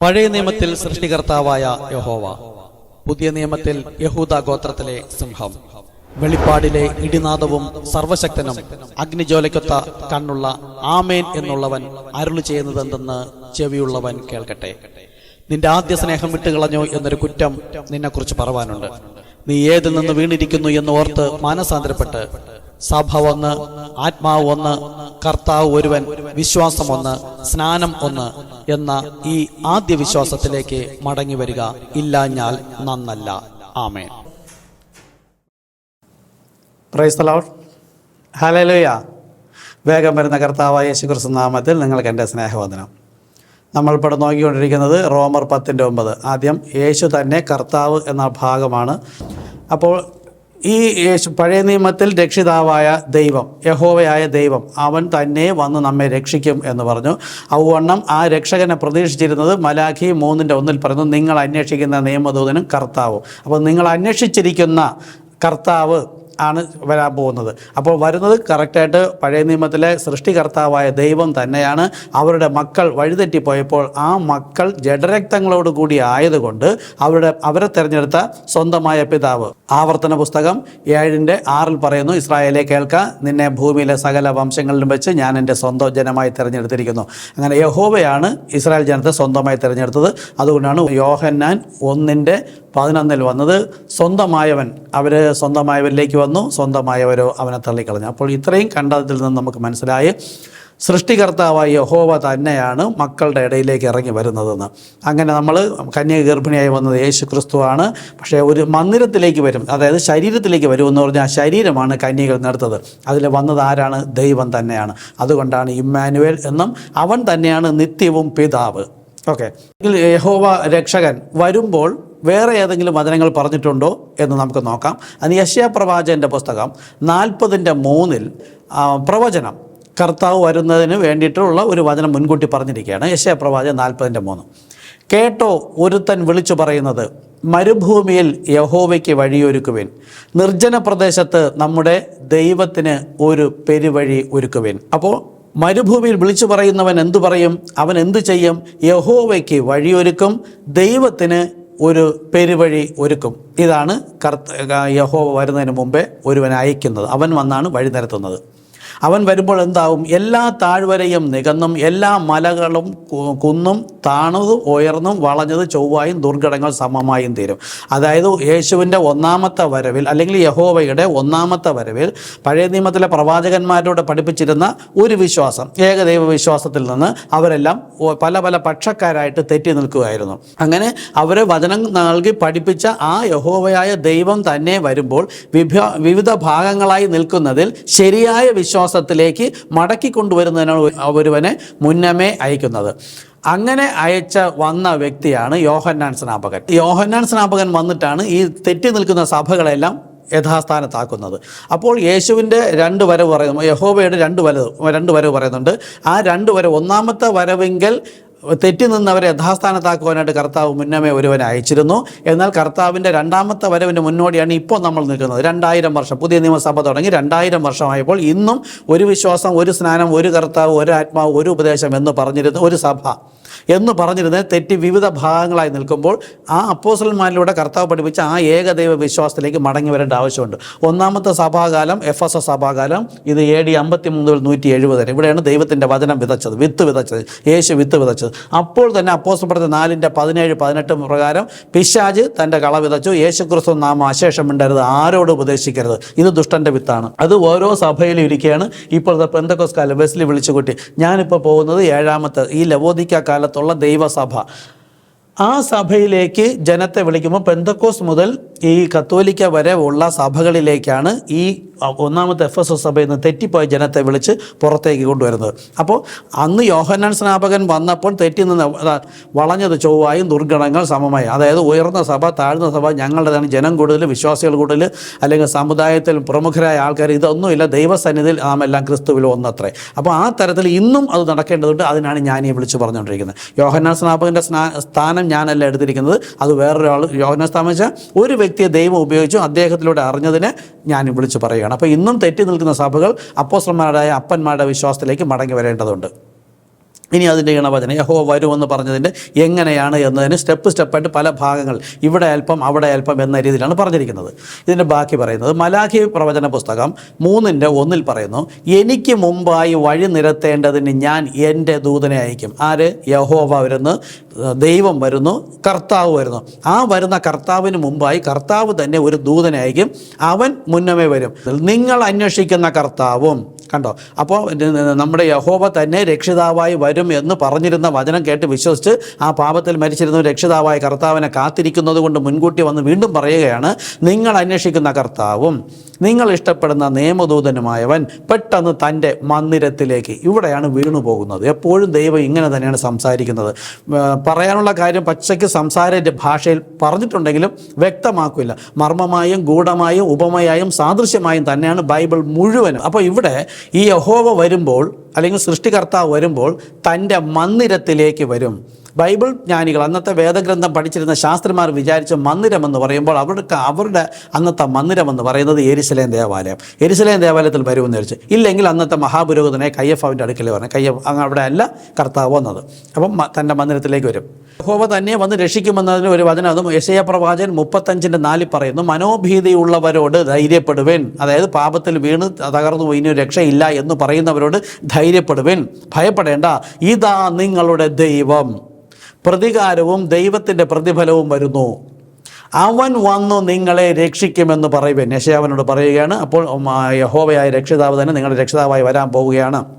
പഴയ നിയമത്തിൽ സൃഷ്ടികർത്താവായ യഹോവ പുതിയ നിയമത്തിൽ യഹൂദ ഗോത്രത്തിലെ സിംഹം വെളിപ്പാടിലെ ഇടിനാദവും സർവശക്തനും അഗ്നിജോലയ്ക്കൊത്ത കണ്ണുള്ള ആമേൻ എന്നുള്ളവൻ അരുളി ചെയ്യുന്നതെന്തെന്ന് ചെവിയുള്ളവൻ കേൾക്കട്ടെ. നിന്റെ ആദ്യ സ്നേഹം വിട്ടുകളഞ്ഞു എന്നൊരു കുറ്റം നിന്നെക്കുറിച്ച് പറവാനുണ്ട്. നീ ഏതിൽ നിന്ന് വീണിരിക്കുന്നു എന്ന് ഓർത്ത് മാനസാന്തരപ്പെട്ട് സഭ ഒന്ന് ആത്മാവ് ഒന്ന് കർത്താവ് ഒരുവൻ വിശ്വാസം ഒന്ന് സ്നാനം ഒന്ന് എന്ന ഈ ആദ്യ വിശ്വാസത്തിലേക്ക് മടങ്ങി വരിക ഇല്ലാഞ്ഞാൽ നന്നല്ല. ആമേൻ. ഹലോയ വേഗം വരുന്ന കർത്താവായ യേശുക്രിസ്തു നാമത്തിൽ നിങ്ങൾക്ക് എന്റെ സ്നേഹവന്ദനം. നമ്മൾ ഇപ്പോൾ നോക്കിക്കൊണ്ടിരിക്കുന്നത് റോമർ പത്തിന്റെ ഒമ്പത്. ആദ്യം യേശു തന്നെ കർത്താവ് എന്ന ഭാഗമാണ്. അപ്പോൾ ഈ യേശു പഴയ നിയമത്തിൽ രക്ഷിതാവായ ദൈവം യഹോവയായ ദൈവം അവൻ തന്നെ വന്ന് നമ്മെ രക്ഷിക്കും എന്ന് പറഞ്ഞു. ഔവണ്ണം ആ രക്ഷകനെ പ്രതീക്ഷിച്ചിരുന്നത് മലാഖി മൂന്നിന്റെ ഒന്നിൽ പറയുന്നു നിങ്ങൾ അന്വേഷിക്കുന്ന നിയമദൂതനും കർത്താവും. അപ്പോൾ നിങ്ങൾ അന്വേഷിച്ചിരിക്കുന്ന കർത്താവ് ആണ് വരാൻ പോകുന്നത്. അപ്പോൾ വരുന്നത് കറക്റ്റായിട്ട് പഴയ നിയമത്തിലെ സൃഷ്ടികർത്താവായ ദൈവം തന്നെയാണ്. അവരുടെ മക്കൾ വഴിതെറ്റിപ്പോയപ്പോൾ ആ മക്കൾ ജഡരക്തങ്ങളോട് കൂടി ആയതുകൊണ്ട് അവരുടെ അവരെ തിരഞ്ഞെടുത്ത സ്വന്തമായ പിതാവ്. ആവർത്തന പുസ്തകം ഏഴിന്റെ ആറിൽ പറയുന്നു ഇസ്രായേലെ കേൾക്ക നിന്നെ ഭൂമിയിലെ സകല വംശങ്ങളിലും വെച്ച് ഞാൻ എന്റെ സ്വന്തം ജനമായി തിരഞ്ഞെടുത്തിരിക്കുന്നു. അങ്ങനെ യഹോവയാണ് ഇസ്രായേൽ ജനത്തെ സ്വന്തമായി തിരഞ്ഞെടുത്തത്. അതുകൊണ്ടാണ് യോഹന്നാൻ ഒന്നിന്റെ പതിനൊന്നിൽ വന്നത് സ്വന്തമായവൻ അവർ സ്വന്തമായവരിലേക്ക് വന്നു സ്വന്തമായവരോ അവനെ തള്ളിക്കളഞ്ഞു. അപ്പോൾ ഇത്രയും കണ്ടതിൽ നിന്ന് നമുക്ക് മനസ്സിലായി സൃഷ്ടികർത്താവായ യഹോവ തന്നെയാണ് മക്കളുടെ ഇടയിലേക്ക് ഇറങ്ങി വരുന്നതെന്ന്. അങ്ങനെ നമ്മൾ കന്യക ഗർഭിണിയായി വന്നത് യേശു ക്രിസ്തുവാണ് പക്ഷേ ഒരു മന്ദിരത്തിലേക്ക് വരും അതായത് ശരീരത്തിലേക്ക് വരും എന്ന് പറഞ്ഞാൽ ആ ശരീരമാണ് കന്യകൾ നടത്തത് അതിൽ വന്നത് ആരാണ്? ദൈവം തന്നെയാണ്. അതുകൊണ്ടാണ് ഇമ്മാനുവേൽ എന്നും അവൻ തന്നെയാണ് നിത്യവും പിതാവ്. ഓക്കെ. യഹോവ രക്ഷകൻ വരുമ്പോൾ വേറെ ഏതെങ്കിലും വചനങ്ങൾ പറഞ്ഞിട്ടുണ്ടോ എന്ന് നമുക്ക് നോക്കാം. അതിന് യശ്യ പ്രവാചകന്റെ പുസ്തകം നാൽപ്പതിന്റെ മൂന്നിൽ പ്രവചനം. കർത്താവ് വരുന്നതിന് വേണ്ടിയിട്ടുള്ള ഒരു വചനം മുൻകൂട്ടി പറഞ്ഞിരിക്കുകയാണ്. യശ്യ പ്രവാചകൻ നാൽപ്പതിന്റെ മൂന്ന്. കേട്ടോ ഒരുത്തൻ വിളിച്ചു പറയുന്നത് മരുഭൂമിയിൽ യഹോവയ്ക്ക് വഴിയൊരുക്കുവിൻ. നിർജന പ്രദേശത്ത് നമ്മുടെ ദൈവത്തിന് ഒരു പെരുവഴി ഒരുക്കുവിൻ. അപ്പോൾ മരുഭൂമിയിൽ വിളിച്ചു പറയുന്നവൻ എന്തു പറയും? അവൻ എന്തു ചെയ്യും? യഹോവയ്ക്ക് വഴിയൊരുക്കും ദൈവത്തിന് ഒരു പെരുവഴി ഒരുക്കും. ഇതാണ് കർത്ത യഹോവ വരുന്നതിന് മുമ്പേ ഒരുവൻ അയക്കുന്നത്. അവൻ വന്നാണ് വഴി നിരത്തുന്നത്. അവൻ വരുമ്പോൾ എന്താവും? എല്ലാ താഴ്വരയും നികന്നും എല്ലാ മലകളും കുന്നും താണതും ഉയർന്നും വളഞ്ഞത് ചൊവ്വായും ദുർഘടങ്ങൾ സമമായും തീരും. അതായത് യേശുവിന്റെ ഒന്നാമത്തെ വരവിൽ അല്ലെങ്കിൽ യഹോവയുടെ ഒന്നാമത്തെ വരവിൽ പഴയ നിയമത്തിലെ പ്രവാചകന്മാരോട് പഠിപ്പിച്ചിരുന്ന ഒരു വിശ്വാസം ഏകദൈവ വിശ്വാസത്തിൽ നിന്ന് അവരെല്ലാം പല പല പക്ഷക്കാരായിട്ട് തെറ്റി നിൽക്കുകയായിരുന്നു അങ്ങനെ അവരെ വചനം നൽകി പഠിപ്പിച്ച ആ യഹോവയായ ദൈവം തന്നെ വരുമ്പോൾ വിവിധ ഭാഗങ്ങളായി നിൽക്കുന്നതിൽ ശരിയായ വിശ്വാസത്തിലേക്ക് മടക്കി കൊണ്ടുവരുന്നതിനാണ് ഒരുവനെ മുന്നമേ അയക്കുന്നത്. അങ്ങനെ അയച്ച വന്ന വ്യക്തിയാണ് യോഹന്നാൻ സ്നാപകൻ. യോഹന്നാൻ സ്നാപകൻ വന്നിട്ടാണ് ഈ തെറ്റി നിൽക്കുന്ന സഭകളെല്ലാം യഥാസ്ഥാനത്താക്കുന്നത്. അപ്പോൾ യേശുവിന്റെ രണ്ട് വരവ് പറയുന്നു യഹോബയുടെ രണ്ട് വരവ് രണ്ട് വരവ് പറയുന്നുണ്ട്. ആ രണ്ട് വരവ് ഒന്നാമത്തെ വരവെങ്കിൽ തെറ്റി നിന്ന് അവരെ യഥാസ്ഥാനത്താക്കുവാനായിട്ട് കർത്താവ് മുന്നമേ ഒരുവനെ അയച്ചിരുന്നു. എന്നാൽ കർത്താവിന്റെ രണ്ടാമത്തെ വരവിന്റെ മുന്നോടിയാണ് ഇപ്പോൾ നമ്മൾ നിൽക്കുന്നത്. രണ്ടായിരം വർഷം പുതിയ നിയമസഭ തുടങ്ങി രണ്ടായിരം വർഷമായപ്പോൾ ഇന്നും ഒരു വിശ്വാസം ഒരു സ്നാനം ഒരു കർത്താവ് ഒരു ആത്മാവ് ഒരു ഉപദേശം എന്ന് പറഞ്ഞിരുന്ന ഒരു സഭ എന്ന് പറഞ്ഞിരുന്നത് തെറ്റി വിവിധ ഭാഗങ്ങളായി നിൽക്കുമ്പോൾ ആ അപ്പോസലന്മാരിലൂടെ കർത്താവ് പഠിപ്പിച്ച ആ ഏകദൈവ വിശ്വാസത്തിലേക്ക് മടങ്ങി വരേണ്ട ആവശ്യമുണ്ട്. ഒന്നാമത്തെ സഭാകാലം എഫ് എസ് എസ് സഭാകാലം ഇത് എ ഡി അമ്പത്തി മൂന്ന് മുതൽ നൂറ്റി എഴുപത് വരെ. ഇവിടെയാണ് ദൈവത്തിന്റെ വചനം വിതച്ചത് വിത്ത് വിതച്ചത് യേശു വിത്ത് വിതച്ചത്. അപ്പോൾ തന്നെ അപ്പോസ്റ്റൽ പറഞ്ഞ നാലിന്റെ പതിനേഴ് പതിനെട്ട് പ്രകാരം പിശാജ് തന്റെ കള വിതച്ചു. യേശുക്രിസ്തു നാം അശേഷം ഉണ്ടായിരുന്നത് ആരോട് ഉപദേശിക്കരുത്. ഇത് ദുഷ്ടന്റെ വിത്താണ്. അത് ഓരോ സഭയിലും ഇരിക്കുകയാണ്. ഇപ്പോഴത്തെ പെന്തക്കോസ് കാലം ബസ്സിൽ വിളിച്ചു കൂട്ടി ഞാനിപ്പോൾ പോകുന്നത് ഏഴാമത്തെ ഈ ലവോദിക്ക കാലത്തുള്ള ദൈവസഭ. ആ സഭയിലേക്ക് ജനത്തെ വിളിക്കുമ്പോൾ പെന്തക്കോസ് മുതൽ ഈ കത്തോലിക്ക വരെ ഉള്ള സഭകളിലേക്കാണ് ഈ ഒന്നാമത്തെ എഫ് എസ് എസ് സഭയിൽ നിന്ന് തെറ്റിപ്പോയ ജനത്തെ വിളിച്ച് പുറത്തേക്ക് കൊണ്ടുവരുന്നത്. അപ്പോൾ അന്ന് യോഹന്നാൻ സ്നാപകൻ വന്നപ്പോൾ തെറ്റി നിന്ന് വളഞ്ഞത് ചൊവ്വായും ദുർഗണങ്ങൾ സമമായി. അതായത് ഉയർന്ന സഭ താഴ്ന്ന സഭ ഞങ്ങളുടേതാണ് ജനം കൂടുതൽ വിശ്വാസികൾ കൂടുതൽ അല്ലെങ്കിൽ സമുദായത്തിൽ പ്രമുഖരായ ആൾക്കാർ. ഇതൊന്നുമില്ല ദൈവസന്നിധിയിൽ നാം എല്ലാം ക്രിസ്തുവിൽ ഒന്നത്രേ. അപ്പോൾ ആ തരത്തിൽ ഇന്നും അത് നടക്കേണ്ടതുണ്ട്. അതിനാണ് ഞാൻ ഈ വിളിച്ചു പറഞ്ഞുകൊണ്ടിരിക്കുന്നത്. യോഹന്നാൻ സ്നാപകന്റെ സ്നാ സ്ഥാനം ഞാനല്ല എടുത്തിരിക്കുന്നത്. അത് വേറൊരാൾ യോഹന്നാൻ സ്ഥാപിച്ച ഒരു വ്യക്തിയെ ദൈവം ഉപയോഗിച്ചു അദ്ദേഹത്തിലൂടെ അറിഞ്ഞതിനെ ഞാൻ വിളിച്ചു പറയുകയാണ്. അപ്പോൾ ഇന്നും തെറ്റി നിൽക്കുന്ന സഭകൾ അപ്പോസ്ലന്മാരുടെയ അപ്പന്മാരുടെ വിശ്വാസത്തിലേക്ക് മടങ്ങി വരേണ്ടതുണ്ട്. ഇനി അതിന്റെ ഇണവചനം യഹോ വരുമെന്ന് പറഞ്ഞതിന്റെ എങ്ങനെയാണ് എന്നതിന് സ്റ്റെപ്പ് സ്റ്റെപ്പായിട്ട് പല ഭാഗങ്ങൾ ഇവിടെ അല്പം അവിടെ അല്പം എന്ന രീതിയിലാണ് പറഞ്ഞിരിക്കുന്നത്. ഇതിന്റെ ബാക്കി പറയുന്നത് മലാഖി പ്രവചന പുസ്തകം മൂന്നിന്റെ ഒന്നിൽ പറയുന്നു എനിക്ക് മുമ്പായി വഴി നിരത്തേണ്ടതിന് ഞാൻ എന്റെ ദൂതനെ അയക്കും. ആര്? യഹോവ വരുന്നു ദൈവം വരുന്നു കർത്താവ് വരുന്നു. ആ വരുന്ന കർത്താവിന് മുമ്പായി കർത്താവ് തന്നെ ഒരു ദൂതനെ അയക്കും. അവൻ മുന്നമേ വരും. നിങ്ങൾ അന്വേഷിക്കുന്ന കർത്താവും കണ്ടോ? അപ്പോൾ നമ്മുടെ യഹോവ തന്നെ രക്ഷിതാവായി വരും എന്ന് പറഞ്ഞിരുന്ന വചനം കേട്ട് വിശ്വസിച്ച് ആ പാപത്തിൽ മരിച്ചിരുന്ന രക്ഷിതാവായ കർത്താവിനെ കാത്തിരിക്കുന്നത് കൊണ്ട് മുൻകൂട്ടി വന്ന് വീണ്ടും പറയുകയാണ് നിങ്ങൾ അന്വേഷിക്കുന്ന കർത്താവും നിങ്ങൾ ഇഷ്ടപ്പെടുന്ന നിയമദൂതനുമായവൻ പെട്ടെന്ന് തന്റെ മന്ദിരത്തിലേക്ക് ഇവിടെയാണ് വീണു പോകുന്നത്. എപ്പോഴും ദൈവം ഇങ്ങനെ തന്നെയാണ് സംസാരിക്കുന്നത്. പറയാനുള്ള കാര്യം പച്ചയ്ക്ക് സംസാര ഭാഷയിൽ പറഞ്ഞിട്ടുണ്ടെങ്കിലും വ്യക്തമാക്കില്ല. മർമ്മമായും ഗൂഢമായും ഉപമയായും സാദൃശ്യമായും തന്നെയാണ് ബൈബിൾ മുഴുവനും. അപ്പോൾ ഇവിടെ ഈ യഹോവ വരുമ്പോൾ അല്ലെങ്കിൽ സൃഷ്ടികർത്താവ് വരുമ്പോൾ തന്റെ മന്ദിരത്തിലേക്ക് വരും. ബൈബിൾ ജ്ഞാനികൾ അന്നത്തെ വേദഗ്രന്ഥം പഠിച്ചിരുന്ന ശാസ്ത്രിമാർ വിചാരിച്ച മന്ദിരം എന്ന് പറയുമ്പോൾ അവർക്ക് അവരുടെ അന്നത്തെ മന്ദിരം എന്ന് പറയുന്നത് എരിശലേം ദേവാലയം. എരിശലേം ദേവാലയത്തിൽ വരുമെന്ന് വിചാരിച്ചു. ഇല്ലെങ്കിൽ അന്നത്തെ മഹാപുരോഹിതനെ കയ്യഫാവിന്റെ അടുക്കൽ പറഞ്ഞു കയ്യഫ് അവിടെ അല്ല കർത്താവ് വന്നത്. അപ്പം തന്റെ മന്ദിരത്തിലേക്ക് വരും. യഹോവ തന്നെ വന്ന് രക്ഷിക്കുമെന്നതിന് ഒരു വചനം അതും യശയ പ്രവാചകൻ മുപ്പത്തഞ്ചിന്റെ നാലിൽ പറയുന്നു മനോഭീതിയുള്ളവരോട് ധൈര്യപ്പെടുവൻ. അതായത് പാപത്തിൽ വീണ് തകർന്നു പോയി ഇനി രക്ഷയില്ല എന്ന് പറയുന്നവരോട് ധൈര്യപ്പെടുവൻ. ഭയപ്പെടേണ്ട ഇതാ നിങ്ങളുടെ ദൈവം. പ്രതികാരവും ദൈവത്തിന്റെ പ്രതിഫലവും വരുന്നു. അവൻ വന്നു നിങ്ങളെ രക്ഷിക്കുമെന്ന് പറയുവൻ. യശയാവനോട് പറയുകയാണ് അപ്പോൾ യഹോവയായ രക്ഷിതാവ് തന്നെ നിങ്ങളുടെ രക്ഷിതാവായി വരാൻ പോവുകയാണ്.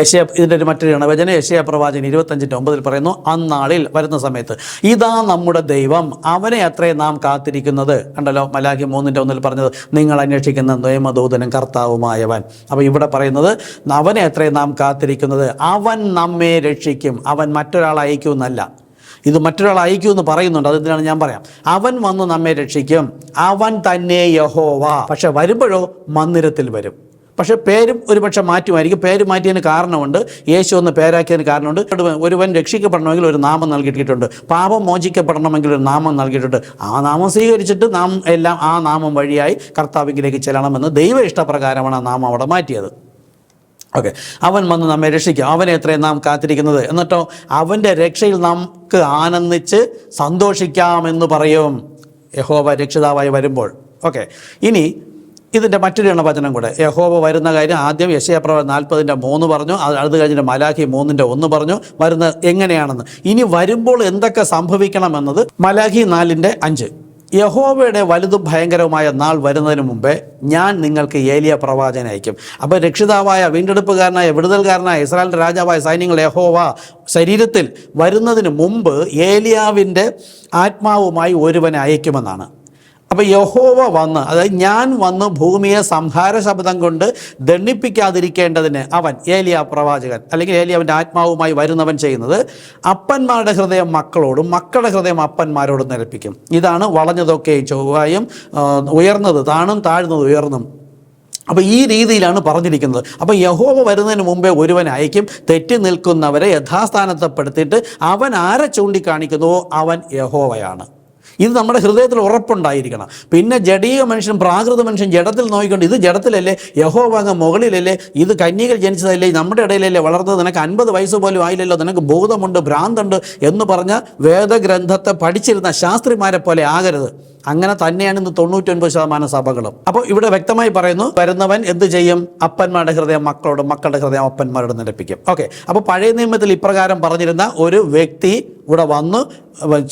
യശയ ഇതിന്റെ ഒരു മറ്റൊരു ഇണവചന യശയ പ്രവാചകൻ ഇരുപത്തഞ്ചിന്റെ ഒമ്പതിൽ പറയുന്നു അന്നാളിൽ വരുന്ന സമയത്ത് ഇതാ നമ്മുടെ ദൈവം അവനെ അത്രേ നാം കാത്തിരിക്കുന്നത്. കണ്ടല്ലോ മലാഖി മൂന്നിന്റെ ഒന്നിൽ പറഞ്ഞത് നിങ്ങൾ അന്വേഷിക്കുന്ന നിയമദൂതനും കർത്താവുമായവൻ. അപ്പോൾ ഇവിടെ പറയുന്നത് അവനെ അത്രേ നാം കാത്തിരിക്കുന്നത് അവൻ നമ്മെ രക്ഷിക്കും അവൻ മറ്റൊരാളെ അയക്കുമെന്നല്ല ഇത് മറ്റൊരാൾ അയക്കൂ എന്ന് പറയുന്നുണ്ട് അതെന്തിനാണ് ഞാൻ പറയാം? അവൻ വന്ന് നമ്മെ രക്ഷിക്കും അവൻ തന്നെ യഹോവ. പക്ഷെ വരുമ്പോഴോ മന്ദിരത്തിൽ വരും. പക്ഷേ പേരും ഒരുപക്ഷെ മാറ്റുമായിരിക്കും. പേര് മാറ്റിയതിന് കാരണമുണ്ട്. യേശു എന്ന് പേരാക്കിയതിന് കാരണമുണ്ട്. ഒരുവൻ രക്ഷിക്കപ്പെടണമെങ്കിൽ ഒരു നാമം നൽകിയിട്ടുണ്ട്. പാപം മോചിക്കപ്പെടണമെങ്കിൽ ഒരു നാമം നൽകിയിട്ടുണ്ട്. ആ നാമം സ്വീകരിച്ചിട്ട് നാം എല്ലാം ആ നാമം വഴിയായി കർത്താവിലേക്ക് ചെല്ലണമെന്ന് ദൈവ ഇഷ്ടപ്രകാരമാണ് ആ നാമം അവിടെ മാറ്റിയത്. ഓക്കെ. അവൻ വന്ന് നമ്മെ രക്ഷിക്കും. അവനെ എത്രയും നാം കാത്തിരിക്കുന്നത്. എന്നിട്ടോ അവന്റെ രക്ഷയിൽ നമുക്ക് ആനന്ദിച്ച് സന്തോഷിക്കാമെന്ന് പറയും. യഹോവ രക്ഷിതാവായി വരുമ്പോൾ. ഓക്കെ. ഇനി ഇതിന്റെ മറ്റൊരു എണ്ണ വചനം കൂടെ. യഹോബ വരുന്ന കാര്യം ആദ്യം യശയപ്രവ നാൽപ്പതിന്റെ മൂന്ന് പറഞ്ഞു അത് കഴിഞ്ഞിട്ട് മലാഖി മൂന്നിന്റെ ഒന്ന് പറഞ്ഞു വരുന്ന എങ്ങനെയാണെന്ന്. ഇനി വരുമ്പോൾ എന്തൊക്കെ സംഭവിക്കണമെന്നത് മലാഖി നാലിന്റെ അഞ്ച്. യഹോവയുടെ വലുതും ഭയങ്കരവുമായ നാൾ വരുന്നതിന് മുമ്പേ ഞാൻ നിങ്ങൾക്ക് ഏലിയ പ്രവാചകൻ അയക്കും. അപ്പോൾ രക്ഷിതാവായ വീണ്ടെടുപ്പുകാരനായ വിടുതൽകാരനായ ഇസ്രായേലിന്റെ രാജാവായ സൈന്യങ്ങൾ യഹോവ ശരീരത്തിൽ വരുന്നതിന് മുമ്പ് ഏലിയാവിന്റെ ആത്മാവുമായി ഒരുവനെ അയക്കുമെന്നാണ്. അപ്പോൾ യഹോവ വന്ന് അതായത് ഞാൻ വന്ന് ഭൂമിയെ സംഹാര ശബ്ദം കൊണ്ട് ദണ്ണിപ്പിക്കാതിരിക്കേണ്ടതിന് അവൻ ഏലിയ പ്രവാചകൻ അല്ലെങ്കിൽ ഏലിയാവിന്റെ ആത്മാവുമായി വരുന്നവൻ ചെയ്യുന്നത് അപ്പന്മാരുടെ ഹൃദയം മക്കളോടും മക്കളുടെ ഹൃദയം അപ്പന്മാരോടും നിരപ്പിക്കും. ഇതാണ് വളഞ്ഞതൊക്കെ ചൊവ്വായും ഉയർന്നത് താണും താഴ്ന്നത് ഉയർന്നും. അപ്പോൾ ഈ രീതിയിലാണ് പറഞ്ഞിരിക്കുന്നത്. അപ്പോൾ യഹോവ വരുന്നതിന് മുമ്പേ ഒരുവൻ അയക്കും തെറ്റി നിൽക്കുന്നവരെ യഥാസ്ഥാനത്തെപ്പെടുത്തിയിട്ട് അവൻ ആരെ ചൂണ്ടിക്കാണിക്കുന്നുവോ അവൻ യഹോവയാണ്. ഇത് നമ്മുടെ ഹൃദയത്തിൽ ഉറപ്പുണ്ടായിരിക്കണം. പിന്നെ ജഡീയ മനുഷ്യൻ പ്രാകൃത മനുഷ്യൻ ജഡത്തിൽ നോക്കിക്കൊണ്ട് ഇത് ജഡത്തിലല്ലേ? യഹോവാങ്ങ മുകളിലല്ലേ? ഇത് കന്യകൾ ജനിച്ചതല്ലേ? നമ്മുടെ ഇടയിലല്ലേ വളർന്നത്? നിനക്ക് അൻപത് വയസ്സ് പോലും ആയില്ലല്ലോ. നിനക്ക് ഭൂതമുണ്ട് ഭ്രാന്തുണ്ട് എന്ന് പറഞ്ഞ വേദഗ്രന്ഥത്തെ പഠിച്ചിരുന്ന ശാസ്ത്രിമാരെ പോലെ ആകരുത്. അങ്ങനെ തന്നെയാണ് ഇന്ന് തൊണ്ണൂറ്റൊൻപത് ശതമാനം സഭകളും. അപ്പോൾ ഇവിടെ വ്യക്തമായി പറയുന്നു വരുന്നവൻ എന്ത് ചെയ്യും? അപ്പന്മാരുടെ ഹൃദയം മക്കളോട് മക്കളുടെ ഹൃദയം അപ്പന്മാരോട് നിരപ്പിക്കും. ഓക്കെ. അപ്പോൾ പഴയ നിയമത്തിൽ ഇപ്രകാരം പറഞ്ഞിരുന്ന ഒരു വ്യക്തി ഇവിടെ വന്ന്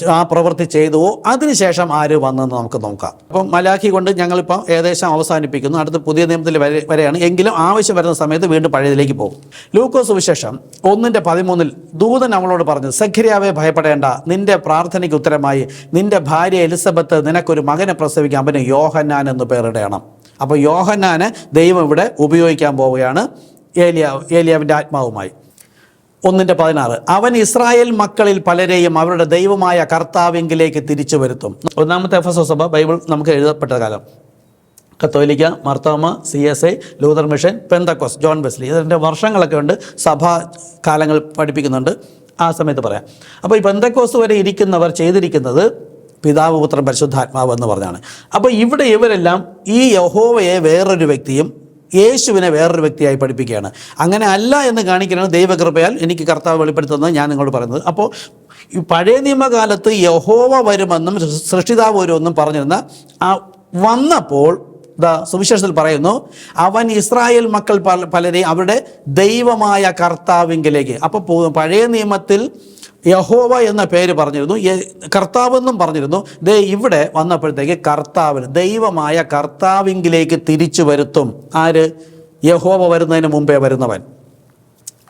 ആ പ്രവൃത്തി ചെയ്തുവോ അതിനുശേഷം ആര് വന്നെന്ന് നമുക്ക് നോക്കാം. അപ്പം മലാഖി കൊണ്ട് ഞങ്ങളിപ്പോൾ ഏകദേശം അവസാനിപ്പിക്കുന്നു. അടുത്ത പുതിയ നിയമത്തിൽ വരെ വരെയാണ്. എങ്കിലും ആവശ്യം വരുന്ന സമയത്ത് വീണ്ടും പഴയതിലേക്ക് പോകും. ലൂക്കോസ് വിശേഷം ഒന്നിന്റെ പതിമൂന്നിൽ ദൂതൻ അവളോട് പറഞ്ഞു സഖിരിയാവെ ഭയപ്പെടേണ്ട. നിന്റെ പ്രാർത്ഥനയ്ക്ക് ഉത്തരമായി. നിന്റെ ഭാര്യ എലിസബത്ത് നിനക്കൊരു മകനെ പ്രസവിക്കാം അവന് യോഹന്നാൻ എന്ന് പേരിടണം. അപ്പോൾ യോഹന്നാനെ ദൈവം ഇവിടെ ഉപയോഗിക്കാൻ പോവുകയാണ് ഏലിയ ഏലിയാവിന്റെ ആത്മാവുമായി. ഒന്നിന്റെ പതിനാറ്. അവൻ ഇസ്രായേൽ മക്കളിൽ പലരെയും അവരുടെ ദൈവമായ കർത്താവിങ്കിലേക്ക് തിരിച്ചു വരുത്തും. ഒന്നാമത്തെ എഫ് സഭ ബൈബിൾ നമുക്ക് എഴുതപ്പെട്ട കാലം. കത്തോലിക്ക Marthoma C S I Luther mission Pentecost John Wesley ഇതിന്റെ വർഷങ്ങളൊക്കെ ഉണ്ട് സഭാ കാലങ്ങൾ പഠിപ്പിക്കുന്നുണ്ട്. ആ സമയത്ത് പറയാം. അപ്പോൾ ഈ പെന്തക്കോസ് വരെ ഇരിക്കുന്നവർ ചെയ്തിരിക്കുന്നത് പിതാവ് പുത്രൻ പരിശുദ്ധാത്മാവ് എന്ന് പറഞ്ഞാണ്. അപ്പോൾ ഇവിടെ ഇവരെല്ലാം ഈ യഹോവയെ വേറൊരു വ്യക്തിയും യേശുവിനെ വേറൊരു വ്യക്തിയായി പഠിപ്പിക്കുകയാണ്. അങ്ങനെ അല്ല എന്ന് കാണിക്കാനാണ് ദൈവകൃപയാൽ എനിക്ക് കർത്താവ് വെളിപ്പെടുത്തുന്നത് ഞാൻ നിങ്ങളോട് പറയുന്നത്. അപ്പോൾ ഈ പഴയ നിയമകാലത്ത് യഹോവ വരുമെന്നും സൃഷ്ടിതാവ് വരുമെന്നും പറഞ്ഞിരുന്ന ആ വന്നപ്പോൾ സുവിശേഷത്തിൽ പറയുന്നു അവൻ ഇസ്രായേൽ മക്കൾ പല പലരെയും അവരുടെ ദൈവമായ കർത്താവിങ്കിലേക്ക് അപ്പോൾ പഴയ നിയമത്തിൽ യഹോവ എന്ന പേര് പറഞ്ഞിരുന്നു കർത്താവ് കർത്താവെന്നും പറഞ്ഞിരുന്നു. ദേ ഇവിടെ വന്നപ്പോഴത്തേക്ക് കർത്താവിന് ദൈവമായ കർത്താവിങ്കിലേക്ക് തിരിച്ചു വരുത്തും. ആര്? യഹോവ വരുന്നതിന് മുമ്പേ വരുന്നവൻ.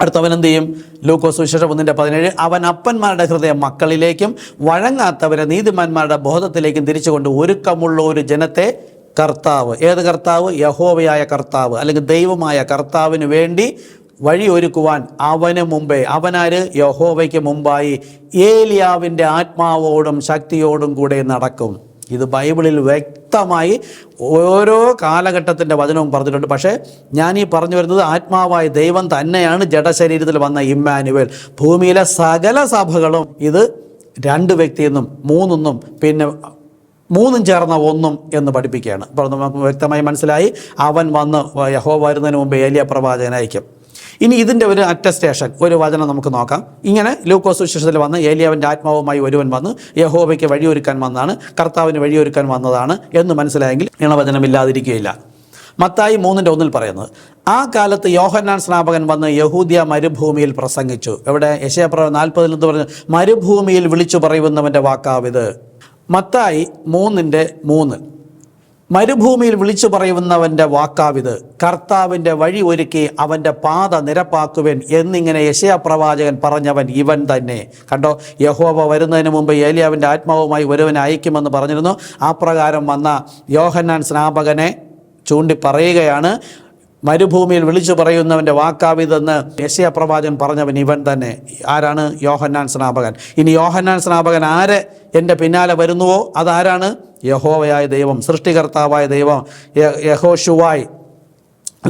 അടുത്തവൻ എന്ത് ചെയ്യും? ലൂക്കോസ് വിശേഷം ഒന്നിന്റെ പതിനേഴ് അവൻ അപ്പന്മാരുടെ ഹൃദയം മക്കളിലേക്കും വഴങ്ങാത്തവരെ നീതിമാന്മാരുടെ ബോധത്തിലേക്കും തിരിച്ചുകൊണ്ട് ഒരുക്കമുള്ള ഒരു ജനത്തെ കർത്താവ്. ഏത് കർത്താവ്? യഹോവയായ കർത്താവ്. അല്ലെങ്കിൽ ദൈവമായ കർത്താവിന് വേണ്ടി വഴി ഒരുക്കുവാൻ അവന് മുമ്പേ. അവനാര്? യഹോവയ്ക്ക് മുമ്പായി. ഏലിയാവിന്റെ ആത്മാവോടും ശക്തിയോടും കൂടെ നടക്കും. ഇത് ബൈബിളിൽ വ്യക്തമായി ഓരോ കാലഘട്ടത്തിന്റെ വചനവും പറഞ്ഞിട്ടുണ്ട്. പക്ഷേ ഞാൻ ഈ പറഞ്ഞു വരുന്നത് ആത്മാവായ ദൈവം തന്നെയാണ് ജഡശരീരത്തിൽ വന്ന ഇമ്മാനുവൽ. ഭൂമിയിലെ സകല സഭകളും ഇത് രണ്ട് വ്യക്തിയെന്നും മൂന്നെന്നും പിന്നെ മൂന്നും ചേർന്ന ഒന്നും എന്ന് പഠിപ്പിക്കുകയാണ്. അപ്പോൾ നമുക്ക് വ്യക്തമായി മനസ്സിലായി. അവൻ വന്ന് യഹോ വരുന്നതിന് മുമ്പ് ഏലിയ പ്രവാചകനായിരിക്കും. ഇനി ഇതിന്റെ ഒരു അറ്റസ്റ്റേഷൻ ഒരു വചനം നമുക്ക് നോക്കാം. ഇങ്ങനെ ലൂക്കോസ് വിശേഷത്തിൽ വന്ന് ഏലിയവന്റെ ആത്മാവുമായി ഒരുവൻ വന്ന് യഹോബയ്ക്ക് വഴിയൊരുക്കാൻ വന്നതാണ് കർത്താവിന് വഴിയൊരുക്കാൻ വന്നതാണ് എന്ന് മനസ്സിലായെങ്കിൽ ഇണവചനമില്ലാതിരിക്കുകയില്ല മത്തായി മൂന്നിന്റെ ഒന്നിൽ പറയുന്നത് ആ കാലത്ത് യോഹന്നാൻ സ്നാപകൻ വന്ന് യഹൂദിയ മരുഭൂമിയിൽ പ്രസംഗിച്ചു. എവിടെ? യശയപ്രവ നാൽപ്പതിൽ നിന്ന് പറഞ്ഞു മരുഭൂമിയിൽ വിളിച്ചു പറയുന്നവന്റെ വാക്കാവിത്. മത്തായി മൂന്നിന്റെ മൂന്ന്. മരുഭൂമിയിൽ വിളിച്ചു പറയുന്നവന്റെ വാക്കാവിത്. കർത്താവിന്റെ വഴി ഒരുക്കി അവന്റെ പാത നിരപ്പാക്കുവൻ എന്നിങ്ങനെ യശയ പ്രവാചകൻ പറഞ്ഞവൻ ഇവൻ തന്നെ. കണ്ടോ? യഹോവ വരുന്നതിന് മുമ്പ് ഏലിയാവിന്റെ ആത്മാവുമായി ഒരുവനെ അയക്കുമെന്ന് പറഞ്ഞിരുന്നു. ആ പ്രകാരം വന്ന യോഹന്നാൻ സ്നാപകനെ ചൂണ്ടി പറയുകയാണ് മരുഭൂമിയിൽ വിളിച്ചു പറയുന്നവന്റെ വാക്കാവിതെന്ന് യശയ പ്രവാചൻ പറഞ്ഞവൻ ഇവൻ തന്നെ. ആരാണ് യോഹന്നാൻ സ്നാപകൻ? ഇനി യോഹന്നാൻ സ്നാപകൻ ആര് എന്റെ പിന്നാലെ വരുന്നുവോ? അതാരാണ്? യഹോവയായ ദൈവം സൃഷ്ടികർത്താവായ ദൈവം യഹോഷുവായി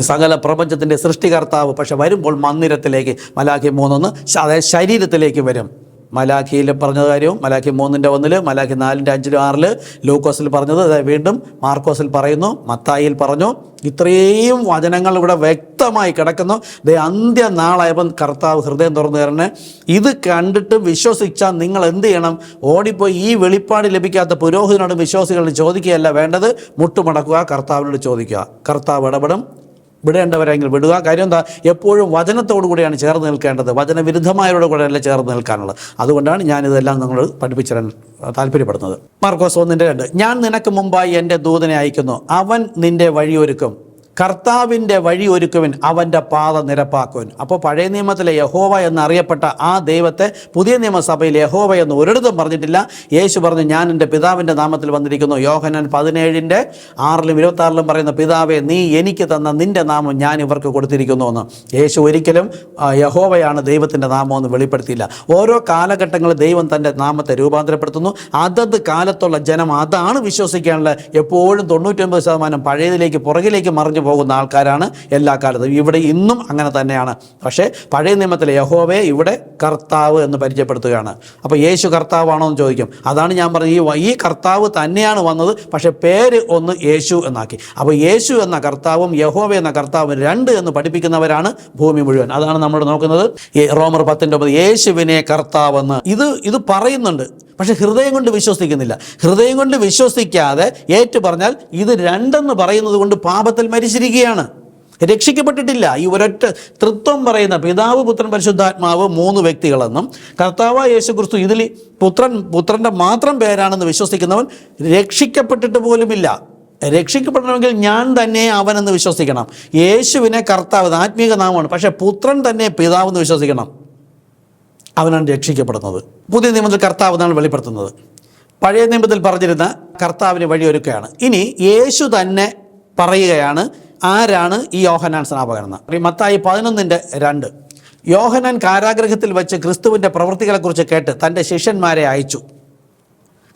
സകല പ്രപഞ്ചത്തിന്റെ സൃഷ്ടികർത്താവ്. പക്ഷെ വരുമ്പോൾ മന്ദിരത്തിലേക്ക് മലാഖി മൂന്നൊന്ന് അതായത് ശരീരത്തിലേക്ക് വരും. മലാഖിയിൽ പറഞ്ഞ കാര്യവും മലാഖി മൂന്നിന്റെ ഒന്നിൽ മലാഖി നാലിന്റെ അഞ്ചിലും ആറിൽ ലൂക്കോസിൽ പറഞ്ഞത് അതായത് വീണ്ടും മാർക്കോസിൽ പറയുന്നു മത്തായിൽ പറഞ്ഞു ഇത്രയും വചനങ്ങൾ ഇവിടെ വ്യക്തമായി കിടക്കുന്നു. ദേ അന്ത്യ നാളായപ്പം കർത്താവ് ഹൃദയം തുറന്നു തരണേ ഇത് കണ്ടിട്ട് വിശ്വസിച്ചാൽ നിങ്ങൾ എന്ത് ചെയ്യണം? ഓടിപ്പോയി ഈ വെളിപ്പാട് ലഭിക്കാത്ത പുരോഹിതനോടും വിശ്വാസികളോടും ചോദിക്കുകയല്ല വേണ്ടത്. മുട്ടുമടക്കുക കർത്താവിനോട് ചോദിക്കുക. കർത്താവ് ഇടപെടും. വിടേണ്ടവരെങ്കിൽ വിടുക. കാര്യം എന്താ? എപ്പോഴും വചനത്തോടു കൂടിയാണ് ചേർന്ന് നിൽക്കേണ്ടത്. വചനവിരുദ്ധമായവരുടെ കൂടെയല്ല ചേർന്ന് നിൽക്കാനുള്ളത്. അതുകൊണ്ടാണ് ഞാനിതെല്ലാം നിങ്ങൾ പഠിപ്പിച്ചിടാൻ താല്പര്യപ്പെടുന്നത്. മാർക്കോസ് ഒന്നിന്റെ രണ്ട്. ഞാൻ നിനക്ക് മുമ്പായി എന്റെ ദൂതനെ അയക്കുന്നു. അവൻ നിന്റെ വഴിയൊരുക്കും. കർത്താവിന്റെ വഴി ഒരുക്കുവൻ അവന്റെ പാത നിരപ്പാക്കുവൻ. അപ്പോൾ പഴയ നിയമത്തിലെ യഹോവ എന്നറിയപ്പെട്ട ആ ദൈവത്തെ പുതിയ നിയമസഭയിൽ യഹോവ എന്ന് ഒരിടത്തും പറഞ്ഞിട്ടില്ല. യേശു പറഞ്ഞു ഞാൻ എന്റെ പിതാവിന്റെ നാമത്തിൽ വന്നിരിക്കുന്നു. യോഹനൻ പതിനേഴിന്റെ ആറിലും ഇരുപത്താറിലും പറയുന്ന പിതാവെ നീ എനിക്ക് തന്ന നിന്റെ നാമം ഞാൻ ഇവർക്ക് കൊടുത്തിരിക്കുന്നു എന്ന്. യേശു ഒരിക്കലും യഹോവയാണ് ദൈവത്തിന്റെ നാമമെന്ന് വെളിപ്പെടുത്തിയില്ല. ഓരോ കാലഘട്ടങ്ങളിൽ ദൈവം തന്റെ നാമത്തെ രൂപാന്തരപ്പെടുത്തുന്നു. അതത് കാലത്തുള്ള ജനം അതാണ് വിശ്വസിക്കാനുള്ള എപ്പോഴും തൊണ്ണൂറ്റൊമ്പത് ശതമാനം പഴയതിലേക്ക് പുറകിലേക്ക് മറിഞ്ഞു പോകുന്ന ആൾക്കാരാണ് എല്ലാ കാലത്തും. ഇവിടെ ഇന്നും അങ്ങനെ തന്നെയാണ്. പക്ഷേ പഴയ നിയമത്തിലെ യഹോവയെ ഇവിടെ കർത്താവ് എന്ന് പരിചയപ്പെടുത്തുകയാണ്. അപ്പോൾ യേശു കർത്താവാണോ എന്ന് ചോദിക്കും. അതാണ് ഞാൻ പറഞ്ഞത്. ഈ കർത്താവ് തന്നെയാണ് വന്നത്. പക്ഷേ പേര് ഒന്ന് യേശു എന്നാക്കി. അപ്പോൾ യേശു എന്ന കർത്താവും യഹോവ എന്ന കർത്താവും രണ്ട് എന്ന് പഠിപ്പിക്കുന്നവരാണ് ഭൂമി മുഴുവൻ. അതാണ് നമ്മൾ നോക്കുന്നത്. റോമർ പത്തിന്റെ ഒമ്പത് യേശുവിനെ കർത്താവെന്ന് ഇത് ഇത് പറയുന്നുണ്ട്. പക്ഷെ ഹൃദയം കൊണ്ട് വിശ്വസിക്കുന്നില്ല. ഹൃദയം കൊണ്ട് വിശ്വസിക്കാതെ ഏറ്റു പറഞ്ഞാൽ ഇത് രണ്ടെന്ന് പറയുന്നത് കൊണ്ട് പാപത്തിൽ മരിച്ചിരിക്കുകയാണ്. രക്ഷിക്കപ്പെട്ടിട്ടില്ല. ഈ ഒരൊറ്റ തൃത്വം പറയുന്ന പിതാവ് പുത്രൻ പരിശുദ്ധാത്മാവ് മൂന്ന് വ്യക്തികളെന്നും കർത്താവ് യേശു ക്രിസ്തു ഇതിൽ പുത്രൻ പുത്രന്റെ മാത്രം പേരാണെന്ന് വിശ്വസിക്കുന്നവൻ രക്ഷിക്കപ്പെട്ടിട്ട് പോലുമില്ല. രക്ഷിക്കപ്പെടണമെങ്കിൽ ഞാൻ തന്നെ അവനെന്ന് വിശ്വസിക്കണം. യേശുവിനെ കർത്താവ് ആത്മീക നാമമാണ്. പക്ഷേ പുത്രൻ തന്നെ പിതാവെന്ന് വിശ്വസിക്കണം. അവനാണ് രക്ഷിക്കപ്പെടുന്നത്. പുതിയ നിയമത്തിൽ കർത്താവ് എന്നാണ് വെളിപ്പെടുത്തുന്നത്. പഴയ നിയമത്തിൽ പറഞ്ഞിരുന്ന കർത്താവിന് വഴിയൊരുക്കുകയാണ്. ഇനി യേശു തന്നെ പറയുകയാണ് ആരാണ് ഈ യോഹനാൻ ഈ മത്തായി പതിനൊന്നിന്റെ രണ്ട്. യോഹനാൻ കാരാഗ്രഹത്തിൽ വെച്ച് ക്രിസ്തുവിന്റെ പ്രവൃത്തികളെക്കുറിച്ച് കേട്ട് തന്റെ ശിഷ്യന്മാരെ അയച്ചു.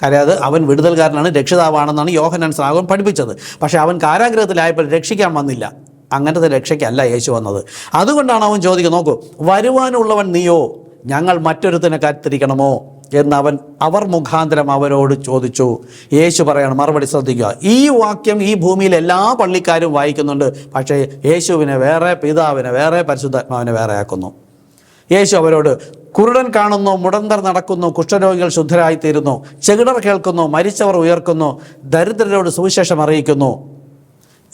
കാര്യം അത് അവൻ വിടുതൽകാരനാണ് രക്ഷിതാവാണെന്നാണ് യോഹനാൻ സ്നാപകൻ പഠിപ്പിച്ചത്. പക്ഷേ അവൻ കാരാഗ്രഹത്തിലായപ്പോൾ രക്ഷിക്കാൻ വന്നില്ല. അങ്ങനത്തെ രക്ഷയ്ക്കല്ല യേശു വന്നത്. അതുകൊണ്ടാണ് അവൻ ചോദിക്കുന്നത് നോക്കൂ വരുവാനുള്ളവൻ നീയോ? ഞങ്ങൾ മറ്റൊരുത്തിനെ കാത്തിരിക്കണമോ? എന്ന് അവൻ അവർ മുഖാന്തരം അവരോട് ചോദിച്ചു. യേശു പറയാണ് മറുപടി ശ്രദ്ധിക്കുക. ഈ വാക്യം ഈ ഭൂമിയിൽ എല്ലാ പള്ളിക്കാരും വായിക്കുന്നുണ്ട്. പക്ഷേ യേശുവിനെ വേറെ പിതാവിനെ വേറെ പരിശുദ്ധാത്മാവിനെ വേറെ ആക്കുന്നു. യേശു അവരോട് കുരുടൻ കാണുന്നു മുടന്തർ നടക്കുന്നു കുഷ്ഠരോഗികൾ ശുദ്ധരായിത്തീരുന്നു ചെകിടർ കേൾക്കുന്നു മരിച്ചവർ ഉയർക്കുന്നു ദരിദ്രരോട് സുവിശേഷം അറിയിക്കുന്നു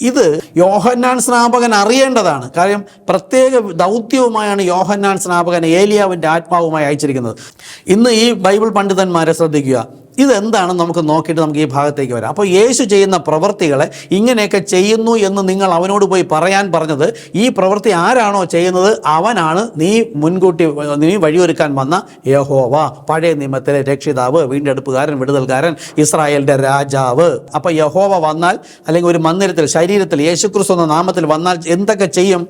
ഇത് യോഹന്നാൻ സ്നാപകൻ അറിയേണ്ടതാണ്. കാര്യം പ്രത്യേക ദൗത്യവുമായാണ് യോഹന്നാൻ സ്നാപകൻ ഏലിയാവിന്റെ ആത്മാവുമായി അയച്ചിരിക്കുന്നത്. ഇന്ന് ഈ ബൈബിൾ പണ്ഡിതന്മാരെ ശ്രദ്ധിക്കുക. ഇതെന്താണെന്ന് നമുക്ക് നോക്കിയിട്ട് നമുക്ക് ഈ ഭാഗത്തേക്ക് വരാം. അപ്പോൾ യേശു ചെയ്യുന്ന പ്രവൃത്തികളെ ഇങ്ങനെയൊക്കെ ചെയ്യുന്നു എന്ന് നിങ്ങൾ അവനോട് പോയി പറയാൻ പറഞ്ഞത് ഈ പ്രവൃത്തി ആരാണോ ചെയ്യുന്നത്? അവനാണ്. നീ മുൻകൂട്ടി നീ വഴിയൊരുക്കാൻ വന്ന യഹോവ. പഴയ നിയമത്തിലെ രക്ഷിതാവ് വീണ്ടെടുപ്പുകാരൻ വിടുതൽക്കാരൻ ഇസ്രായേലിന്റെ രാജാവ്. അപ്പോൾ യഹോവ വന്നാൽ അല്ലെങ്കിൽ ഒരു മന്ദിരത്തിൽ ശരീരത്തിൽ യേശുക്രിസ്തു എന്ന നാമത്തിൽ വന്നാൽ എന്തൊക്കെ ചെയ്യും?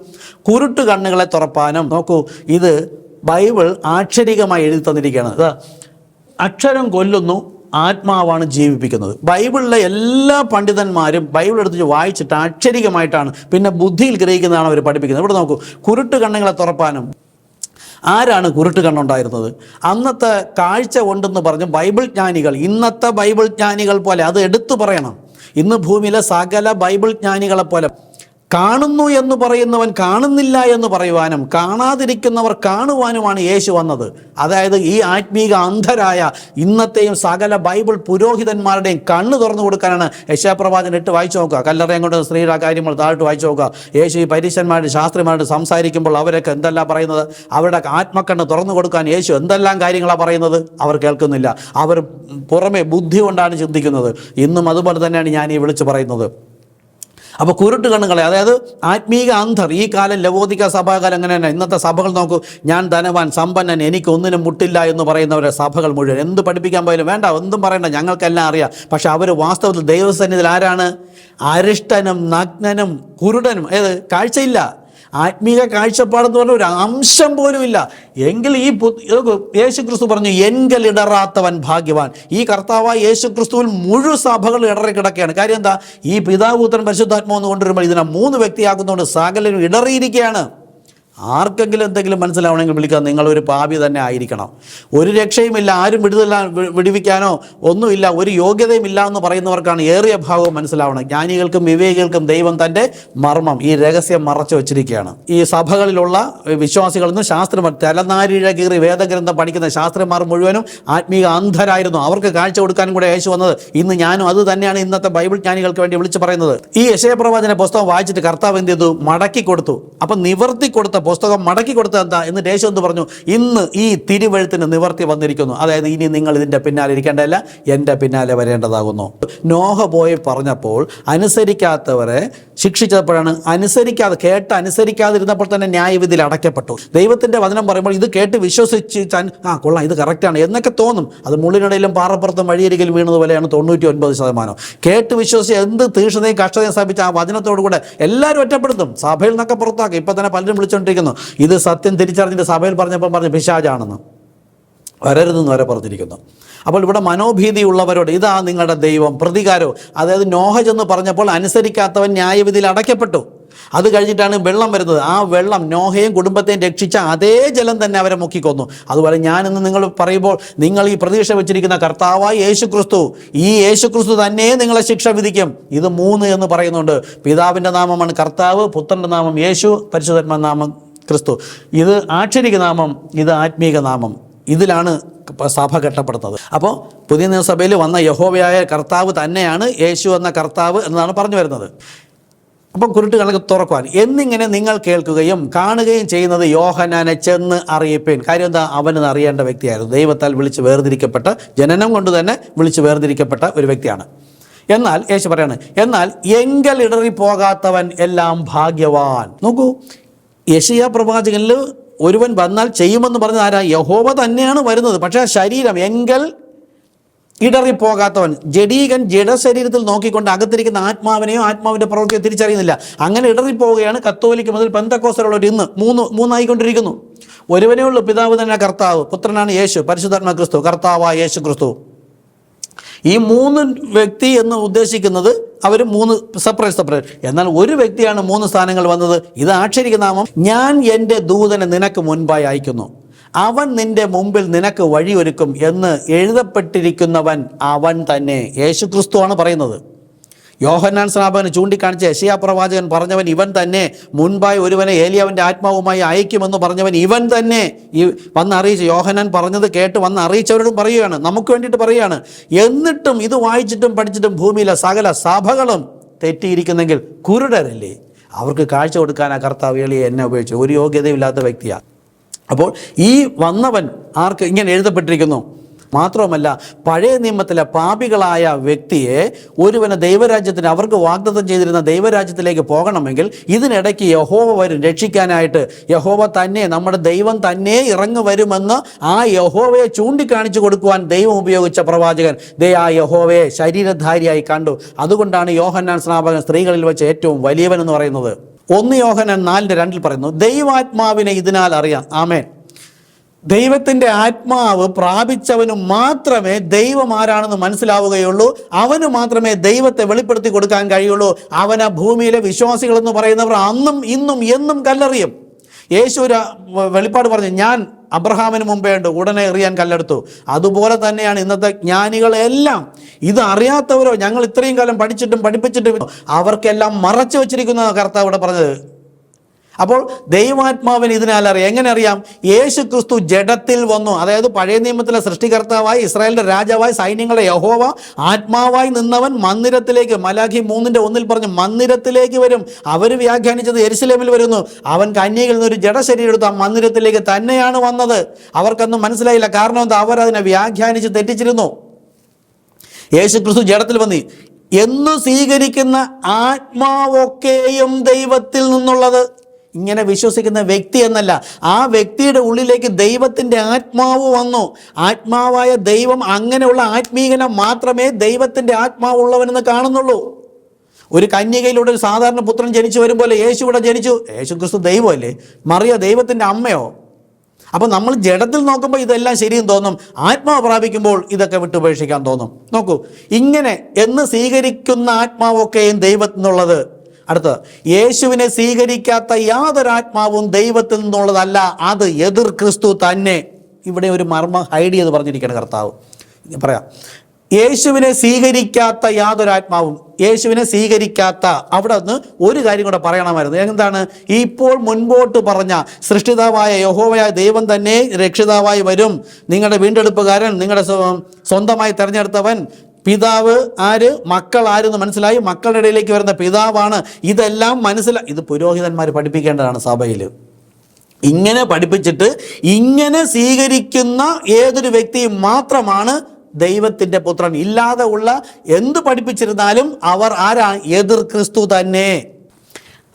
കുരുട്ടു കണ്ണുകളെ തുറപ്പാനും. നോക്കൂ ഇത് ബൈബിൾ ആക്ഷരികമായി എഴുതി തന്നിരിക്കുകയാണ്. അക്ഷരം കൊല്ലുന്നു ആത്മാവാണ് ജീവിപ്പിക്കുന്നത്. ബൈബിളിലെ എല്ലാ പണ്ഡിതന്മാരും ബൈബിൾ എടുത്ത് വായിച്ചിട്ട് അക്ഷരികമായിട്ടാണ് പിന്നെ ബുദ്ധിയിൽ ഗ്രഹിക്കുന്നതാണ് അവർ പഠിപ്പിക്കുന്നത്. ഇവിടെ നോക്കൂ കുരുട്ട് കണ്ണുകളെ തുറപ്പാനും ആരാണ് കുരുട്ട് കണ്ണുണ്ടായിരുന്നത്? അന്നത്തെ കാഴ്ച ഉണ്ടെന്ന് പറഞ്ഞ് ബൈബിൾ ജ്ഞാനികൾ ഇന്നത്തെ ബൈബിൾ ജ്ഞാനികൾ പോലെ അത് എടുത്തു പറയണം. ഇന്ന് ഭൂമിയിലെ സകല ബൈബിൾ ജ്ഞാനികളെ പോലെ കാണുന്നു എന്ന് പറയുന്നവൻ കാണുന്നില്ല എന്ന് പറയുവാനും കാണാതിരിക്കുന്നവർ കാണുവാനുമാണ് യേശു വന്നത്. അതായത് ഈ ആത്മീക അന്ധരായ ഇന്നത്തെയും സകല ബൈബിൾ പുരോഹിതന്മാരുടെയും കണ്ണ് തുറന്നു കൊടുക്കാനാണ് യശാപ്രവാചൻ ഇട്ട് വായിച്ചു നോക്കുക. കല്ലറയും കൊണ്ട് സ്ത്രീയുടെ കാര്യങ്ങൾ താഴ്ത്ത് വായിച്ചു നോക്കുക. യേശു ഈ പരീശന്മാരുടെ ശാസ്ത്രിമാരോട് സംസാരിക്കുമ്പോൾ അവരൊക്കെ എന്തെല്ലാം പറയുന്നത്? അവരുടെ ആത്മക്കണ്ണ് തുറന്നു കൊടുക്കാൻ യേശു എന്തെല്ലാം കാര്യങ്ങളാണ് പറയുന്നത്? അവർ കേൾക്കുന്നില്ല. അവർ പുറമെ ബുദ്ധി കൊണ്ടാണ് ചിന്തിക്കുന്നത്. ഇന്നും അതുപോലെ തന്നെയാണ് ഞാൻ ഈ വിളിച്ചു പറയുന്നത്. അപ്പോൾ കുരുട്ട് കണ്ണുകളെ അതായത് ആത്മീക അന്ധർ ഈ കാലം ലവോദിക സഭാകാലം അങ്ങനെ തന്നെ. ഇന്നത്തെ സഭകൾ നോക്കൂ ഞാൻ ധനവാൻ സമ്പന്നൻ എനിക്കൊന്നിനും മുട്ടില്ല എന്ന് പറയുന്നവരെ സഭകൾ മുഴുവൻ. എന്ത് പഠിപ്പിക്കാൻ പോയാലും വേണ്ട ഒന്നും പറയണ്ട ഞങ്ങൾക്കെല്ലാം അറിയാം. പക്ഷേ അവർ വാസ്തവത്തിൽ ദൈവസന്നിധിയിൽ ആരാണ്? അരിഷ്ടനും നഗ്നനും കുരുടനും. ഏത്? കാഴ്ചയില്ല. ആത്മീക കാഴ്ചപ്പാടെന്ന് പറഞ്ഞ ഒരു അംശം പോലും ഇല്ല. എങ്കിൽ ഈ യേശു ക്രിസ്തു പറഞ്ഞു എങ്കൽ ഇടറാത്തവൻ ഭാഗ്യവാൻ. ഈ കർത്താവായ യേശു ക്രിസ്തുവിൽ മുഴു സഭകൾ ഇടറി കിടക്കുകയാണ്. കാര്യം എന്താ? ഈ പിതാപുത്രൻ പരിശുദ്ധാത്മാവെന്ന് കൊണ്ടുവരുമ്പോൾ ഇതിനെ മൂന്ന് വ്യക്തിയാക്കുന്നതുകൊണ്ട് സകലരും ഇടറിയിരിക്കുകയാണ്. ആർക്കെങ്കിലും എന്തെങ്കിലും മനസ്സിലാവണമെങ്കിൽ വിളിക്കാൻ നിങ്ങളൊരു പാപി തന്നെ ആയിരിക്കണം. ഒരു രക്ഷയുമില്ല ആരും വിടുതല വിടിവിക്കാനോ ഒന്നുമില്ല ഒരു യോഗ്യതയും ഇല്ല എന്ന് പറയുന്നവർക്കാണ് ഏറിയ ഭാഗവും മനസ്സിലാവണം. ജ്ഞാനികൾക്കും വിവേകികൾക്കും ദൈവം തന്റെ മർമ്മം ഈ രഹസ്യം മറച്ചു വച്ചിരിക്കുകയാണ്. ഈ സഭകളിലുള്ള വിശ്വാസികളിൽ നിന്ന് ശാസ്ത്രം തലനാരിഴ കീറി വേദഗ്രന്ഥം പഠിക്കുന്ന ശാസ്ത്രന്മാർ മുഴുവനും ആത്മീക അന്ധരായിരുന്നു. അവർക്ക് കാഴ്ച കൊടുക്കാനും കൂടെ യേശു വന്നത് ഇന്ന് ഞാനും അത് തന്നെയാണ് ഇന്നത്തെ ബൈബിൾ ജ്ഞാനികൾക്ക് വേണ്ടി വിളിച്ചു പറയുന്നത്. ഈ യശയപ്രവാചന പുസ്തകം വായിച്ചിട്ട് കർത്താവ് എന്ത് ചെയ്തു? മടക്കി കൊടുത്തു. അപ്പം നിവർത്തി കൊടുത്ത പുസ്തകം മടക്കി കൊടുത്തത് എന്താ എന്ന് യേശു എന്ന് പറഞ്ഞു ഇന്ന് ഈ തിരുവഴുത്തിന് നിവർത്തി വന്നിരിക്കുന്നു. അതായത് ഇനി നിങ്ങൾ ഇതിന്റെ പിന്നാലെ ഇരിക്കേണ്ടതല്ല എന്റെ പിന്നാലെ വരേണ്ടതാകുന്നു. നോഹ പോയി പറഞ്ഞപ്പോൾ അനുസരിക്കാത്തവരെ ശിക്ഷിച്ചപ്പോഴാണ് അനുസരിക്കാതെ കേട്ട് അനുസരിക്കാതിരുന്നപ്പോൾ തന്നെ ന്യായവിധിയിൽ അടയ്ക്കപ്പെട്ടു. ദൈവത്തിന്റെ വചനം പറയുമ്പോൾ ഇത് കേട്ട് വിശ്വസിച്ച് ആ കൊള്ളാം ഇത് കറക്റ്റാണ് എന്നൊക്കെ തോന്നും. അത് മുള്ളിനിടയിലും പാറപ്പുറത്തും വഴിയരികിൽ വീണതുപോലെയാണ് തൊണ്ണൂറ്റി ഒൻപത് ശതമാനം. കേട്ട് വിശ്വസിച്ച് എന്ത് തീഷ്ണതയും കഷ്ടതയും സ്ഥാപിച്ച ആ വചനത്തോടു കൂടെ എല്ലാവരും ഒറ്റപ്പെടുത്തും. സഭയിൽ നിന്നൊക്കെ പുറത്താക്കും. ഇപ്പം തന്നെ പലരും വിളിച്ചുകൊണ്ടിരിക്കുന്നു ഇത് സത്യം തിരിച്ചറിഞ്ഞിട്ട് സഭയിൽ പറഞ്ഞപ്പോൾ പറഞ്ഞ് പിശാജാണെന്ന് വരരുതെന്ന് വരെ പറഞ്ഞിരിക്കുന്നു. അപ്പോൾ ഇവിടെ മനോഭീതിയുള്ളവരോട് ഇതാ നിങ്ങളുടെ ദൈവം പ്രതികാരവും. അതായത് നോഹ ചെന്ന് പറഞ്ഞപ്പോൾ അനുസരിക്കാത്തവൻ ന്യായവിധിയിൽ അടയ്ക്കപ്പെട്ടു. അത് കഴിഞ്ഞിട്ടാണ് വെള്ളം വരുന്നത്. ആ വെള്ളം നോഹയും കുടുംബത്തെയും രക്ഷിച്ച അതേ ജലം തന്നെ അവരെ മുക്കിക്കൊന്നു. അതുപോലെ ഞാനിന്ന് നിങ്ങൾ പറയുമ്പോൾ നിങ്ങൾ ഈ പ്രതീക്ഷ വെച്ചിരിക്കുന്ന കർത്താവായ യേശു ക്രിസ്തു ഈ യേശു ക്രിസ്തു തന്നെ നിങ്ങളെ ശിക്ഷ വിധിക്കും. ഇത് മൂന്ന് എന്ന് പറയുന്നുണ്ട്. പിതാവിന്റെ നാമമാണ് കർത്താവ് പുത്രന്റെ നാമം യേശു പരിശുദ്ധന്മാ നാമം ക്രിസ്തു. ഇത് ആക്ഷരിക നാമം ഇത് ആത്മീക നാമം. ഇതിലാണ് സഭ കെട്ടപ്പെടുന്നത്. അപ്പോൾ പുതിയ നിയമസഭയിൽ വന്ന യഹോവയായ കർത്താവ് തന്നെയാണ് യേശു എന്ന കർത്താവ് എന്നാണ് പറഞ്ഞു വരുന്നത്. അപ്പം കണക്ക് തുറക്കുവാൻ. എന്നിങ്ങനെ നിങ്ങൾ കേൾക്കുകയും കാണുകയും ചെയ്യുന്നത് യോഹനാനെ ചെന്ന് അറിയിപ്പേൻ. കാര്യം എന്താ? അവനെന്ന് അറിയേണ്ട വ്യക്തിയായിരുന്നു. ദൈവത്താൽ വിളിച്ച് വേർതിരിക്കപ്പെട്ട ജനനം കൊണ്ട് തന്നെ വിളിച്ച് വേർതിരിക്കപ്പെട്ട ഒരു വ്യക്തിയാണ്. എന്നാൽ യേശു പറയാണ് എന്നാൽ എങ്കൽ ഇടറി പോകാത്തവൻ എല്ലാം ഭാഗ്യവാൻ. നോക്കൂ യഷിയ പ്രവാചകനിൽ ഒരുവൻ വന്നാൽ ചെയ്യുമെന്ന് പറഞ്ഞത് ആരാ? യഹോവ തന്നെയാണ് വരുന്നത്. പക്ഷേ ശരീരം എങ്കൽ ഇടറിപ്പോകാത്തവൻ ജഡീകൻ ജഡശരീരത്തിൽ നോക്കിക്കൊണ്ട് അകത്തിരിക്കുന്ന ആത്മാവിനെയോ ആത്മാവിന്റെ പ്രവൃത്തിയോ തിരിച്ചറിയുന്നില്ല. അങ്ങനെ ഇടറിപ്പോവുകയാണ് കത്തോലിക്ക് മുതൽ പെന്തക്കോസലുള്ളവർ ഇന്ന് മൂന്ന് മൂന്നായിക്കൊണ്ടിരിക്കുന്നു. ഒരുവനേ ഉള്ളൂ പിതാവ് തന്നെ കർത്താവ് പുത്രനാണ് യേശു പരിശുദ്ധാത്മ ക്രിസ്തു കർത്താവായ യേശു ക്രിസ്തു. ഈ മൂന്ന് വ്യക്തി എന്ന് ഉദ്ദേശിക്കുന്നത് അവർ മൂന്ന് സെപ്പറേറ്റ് സെപ്പറേറ്റ് എന്നാൽ ഒരു വ്യക്തിയാണ് മൂന്ന് സ്ഥാനങ്ങൾ വന്നത്. ഇത് ആക്ഷരിക്കുന്നാമം നാമം ഞാൻ എന്റെ ദൂതനെ നിനക്ക് മുൻപായി അയക്കുന്നു. അവൻ നിന്റെ മുമ്പിൽ നിനക്ക് വഴിയൊരുക്കും എന്ന് എഴുതപ്പെട്ടിരിക്കുന്നവൻ അവൻ തന്നെ. യേശുക്രിസ്തുവാണ് പറയുന്നത്. യോഹന്നാൻ സ്നാപകന് ചൂണ്ടിക്കാണിച്ച ഏഷ്യാ പ്രവാചകൻ പറഞ്ഞവൻ ഇവൻ തന്നെ. മുൻപായി ഒരുവനെ ഏലിയാവിന്റെ ആത്മാവുമായി അയക്കുമെന്ന് പറഞ്ഞവൻ ഇവൻ തന്നെ. ഈ വന്ന് യോഹന്നാൻ പറഞ്ഞത് കേട്ട് വന്ന് അറിയിച്ചവരോടും പറയുകയാണ്. നമുക്ക് വേണ്ടിയിട്ട് പറയുകയാണ്. എന്നിട്ടും ഇത് വായിച്ചിട്ടും പഠിച്ചിട്ടും ഭൂമിയിലെ സകല സഭകളും തെറ്റിയിരിക്കുന്നെങ്കിൽ കുരുടരല്ലേ? അവർക്ക് കാഴ്ച കൊടുക്കാൻ ആ കർത്താവ് എളിയെ എന്നെ ഉപയോഗിച്ചു ഒരു യോഗ്യതയില്ലാത്ത വ്യക്തിയാണ് അപ്പോൾ ഈ വന്നവൻ ആർക്ക് ഇങ്ങനെ എഴുതപ്പെട്ടിരിക്കുന്നു? മാത്രവുമല്ല പഴയ നിയമത്തിലെ പാപികളായ വ്യക്തിയെ ഒരുവന് ദൈവരാജ്യത്തിന് അവർക്ക് വാഗ്ദത്തം ചെയ്തിരുന്ന ദൈവരാജ്യത്തിലേക്ക് പോകണമെങ്കിൽ ഇതിനിടയ്ക്ക് യഹോവ വരും. രക്ഷിക്കാനായിട്ട് യഹോവ തന്നെ നമ്മുടെ ദൈവം തന്നെ ഇറങ്ങി വരുമെന്ന് ആ യഹോവയെ ചൂണ്ടിക്കാണിച്ചു കൊടുക്കുവാൻ ദൈവം ഉപയോഗിച്ച പ്രവാചകൻ. ദേ ആ യഹോവയെ ശരീരധാരിയായി കണ്ടു. അതുകൊണ്ടാണ് യോഹന്നാൻ സ്നാപകൻ സ്ത്രീകളിൽ വെച്ച് ഏറ്റവും വലിയവൻ എന്ന് പറയുന്നത്. ഒന്ന് യോഹന്നാൻ നാലിന്റെ രണ്ടിൽ പറയുന്നു ദൈവാത്മാവിനെ ഇതിനാൽ അറിയാം. ആമേൻ. ദൈവത്തിന്റെ ആത്മാവ് പ്രാപിച്ചവന് മാത്രമേ ദൈവം ആരാണെന്ന് മനസ്സിലാവുകയുള്ളൂ. അവന് മാത്രമേ ദൈവത്തെ വെളിപ്പെടുത്തി കൊടുക്കാൻ കഴിയുള്ളൂ. അവന ഭൂമിയിലെ വിശ്വാസികൾ എന്ന് പറയുന്നവർ അന്നും ഇന്നും എന്നും കല്ലെറിയും. യേശു വെളിപ്പാട് പറഞ്ഞു ഞാൻ അബ്രഹാമിന് മുമ്പേ ഉണ്ട് ഉടനെ എറിയാൻ കല്ലെടുത്തു. അതുപോലെ തന്നെയാണ് ഇന്നത്തെ ജ്ഞാനികളെല്ലാം ഇത് അറിയാത്തവരോ? ഞങ്ങൾ ഇത്രയും കാലം പഠിച്ചിട്ടും പഠിപ്പിച്ചിട്ടും അവർക്കെല്ലാം മറച്ചു വെച്ചിരിക്കുന്ന കർത്താവ് ഇവിടെ പറഞ്ഞത്. അപ്പോൾ ദൈവാത്മാവിന് ഇതിനാൽ അറിയാം. എങ്ങനെ അറിയാം? യേശു ക്രിസ്തു ജഡത്തിൽ വന്നു. അതായത് പഴയ നിയമത്തിലെ സൃഷ്ടികർത്താവായി ഇസ്രായേലിന്റെ രാജാവായി സൈന്യങ്ങളുടെ യഹോവ ആത്മാവായി നിന്നവൻ മന്ദിരത്തിലേക്ക് മലാഖി മൂന്നിന്റെ ഒന്നിൽ പറഞ്ഞു മന്ദിരത്തിലേക്ക് വരും. അവർ വ്യാഖ്യാനിച്ചത് എരിശിലേമിൽ വരുന്നു. അവൻ കന്യകയിൽ ഒരു ജഡശരീരം എടുത്ത് ആ മന്ദിരത്തിലേക്ക് തന്നെയാണ് വന്നത്. അവർക്കൊന്നും മനസ്സിലായില്ല. കാരണം എന്താ? അവർ അതിനെ വ്യാഖ്യാനിച്ച് തെറ്റിച്ചിരുന്നു. യേശു ക്രിസ്തു ജഡത്തിൽ വന്നി. എന്ന് സ്വീകരിക്കുന്ന ആത്മാവൊക്കെയും ദൈവത്തിൽ നിന്നുള്ളത് ഇങ്ങനെ വിശ്വസിക്കുന്ന വ്യക്തി എന്നല്ല. ആ വ്യക്തിയുടെ ഉള്ളിലേക്ക് ദൈവത്തിന്റെ ആത്മാവ് വന്നു. ആത്മാവായ ദൈവം അങ്ങനെയുള്ള ആത്മീകനം മാത്രമേ ദൈവത്തിന്റെ ആത്മാവുള്ളവനെന്ന് കാണുന്നുള്ളൂ. ഒരു കന്യകയിലൂടെ ഒരു സാധാരണ പുത്രൻ ജനിച്ചു വരുമ്പോൾ യേശു ഇവിടെ ജനിച്ചു? യേശു ക്രിസ്തു ദൈവമല്ലേ? മറിയ ദൈവത്തിന്റെ അമ്മയോ? അപ്പോൾ നമ്മൾ ജഡത്തിൽ നോക്കുമ്പോൾ ഇതെല്ലാം ശരിയും തോന്നും. ആത്മാവ് പ്രാപിക്കുമ്പോൾ ഇതൊക്കെ വിട്ടുപേക്ഷിക്കാൻ തോന്നും. നോക്കൂ ഇങ്ങനെ എന്ന് സ്വീകരിക്കുന്ന ആത്മാവൊക്കെയും ദൈവത്തിൽ അടുത്ത് യേശുവിനെ സ്വീകരിക്കാത്ത യാതൊരു ആത്മാവും ദൈവത്തിൽ നിന്നുള്ളതല്ല അത് എതിർ ക്രിസ്തു തന്നെ. ഇവിടെ ഒരു മർമ്മ ഹൈഡ് ചെയ്ത് പറഞ്ഞിരിക്കുകയാണ് കർത്താവ്. പറയാം യേശുവിനെ സ്വീകരിക്കാത്ത യാതൊരു ആത്മാവും യേശുവിനെ സ്വീകരിക്കാത്ത അവിടെ നിന്ന് ഒരു കാര്യം കൂടെ പറയണമായിരുന്നു. എന്താണ്? ഇപ്പോൾ മുൻപോട്ട് പറഞ്ഞ സൃഷ്ടിതാവായ യഹോവയായ ദൈവം തന്നെ രക്ഷിതാവായി വരും. നിങ്ങളുടെ വീണ്ടെടുപ്പുകാരൻ നിങ്ങളുടെ സ്വന്തമായി തിരഞ്ഞെടുത്തവൻ പിതാവ് ആര്? മക്കൾ ആരെന്ന് മനസ്സിലായി? മക്കളുടെ ഇടയിലേക്ക് വരുന്ന പിതാവാണ്. ഇതെല്ലാം മനസ്സിലായി ഇത് പുരോഹിതന്മാർ പഠിപ്പിക്കേണ്ടതാണ് സഭയിൽ ഇങ്ങനെ പഠിപ്പിച്ചിട്ട് ഇങ്ങനെ സ്വീകരിക്കുന്ന ഏതൊരു വ്യക്തിയും മാത്രമാണ് ദൈവത്തിന്റെ പുത്രൻ. ഇല്ലാതെ ഉള്ള എന്ത് പഠിപ്പിച്ചിരുന്നാലും അവർ ആരാ? എതിർ ക്രിസ്തു തന്നെ.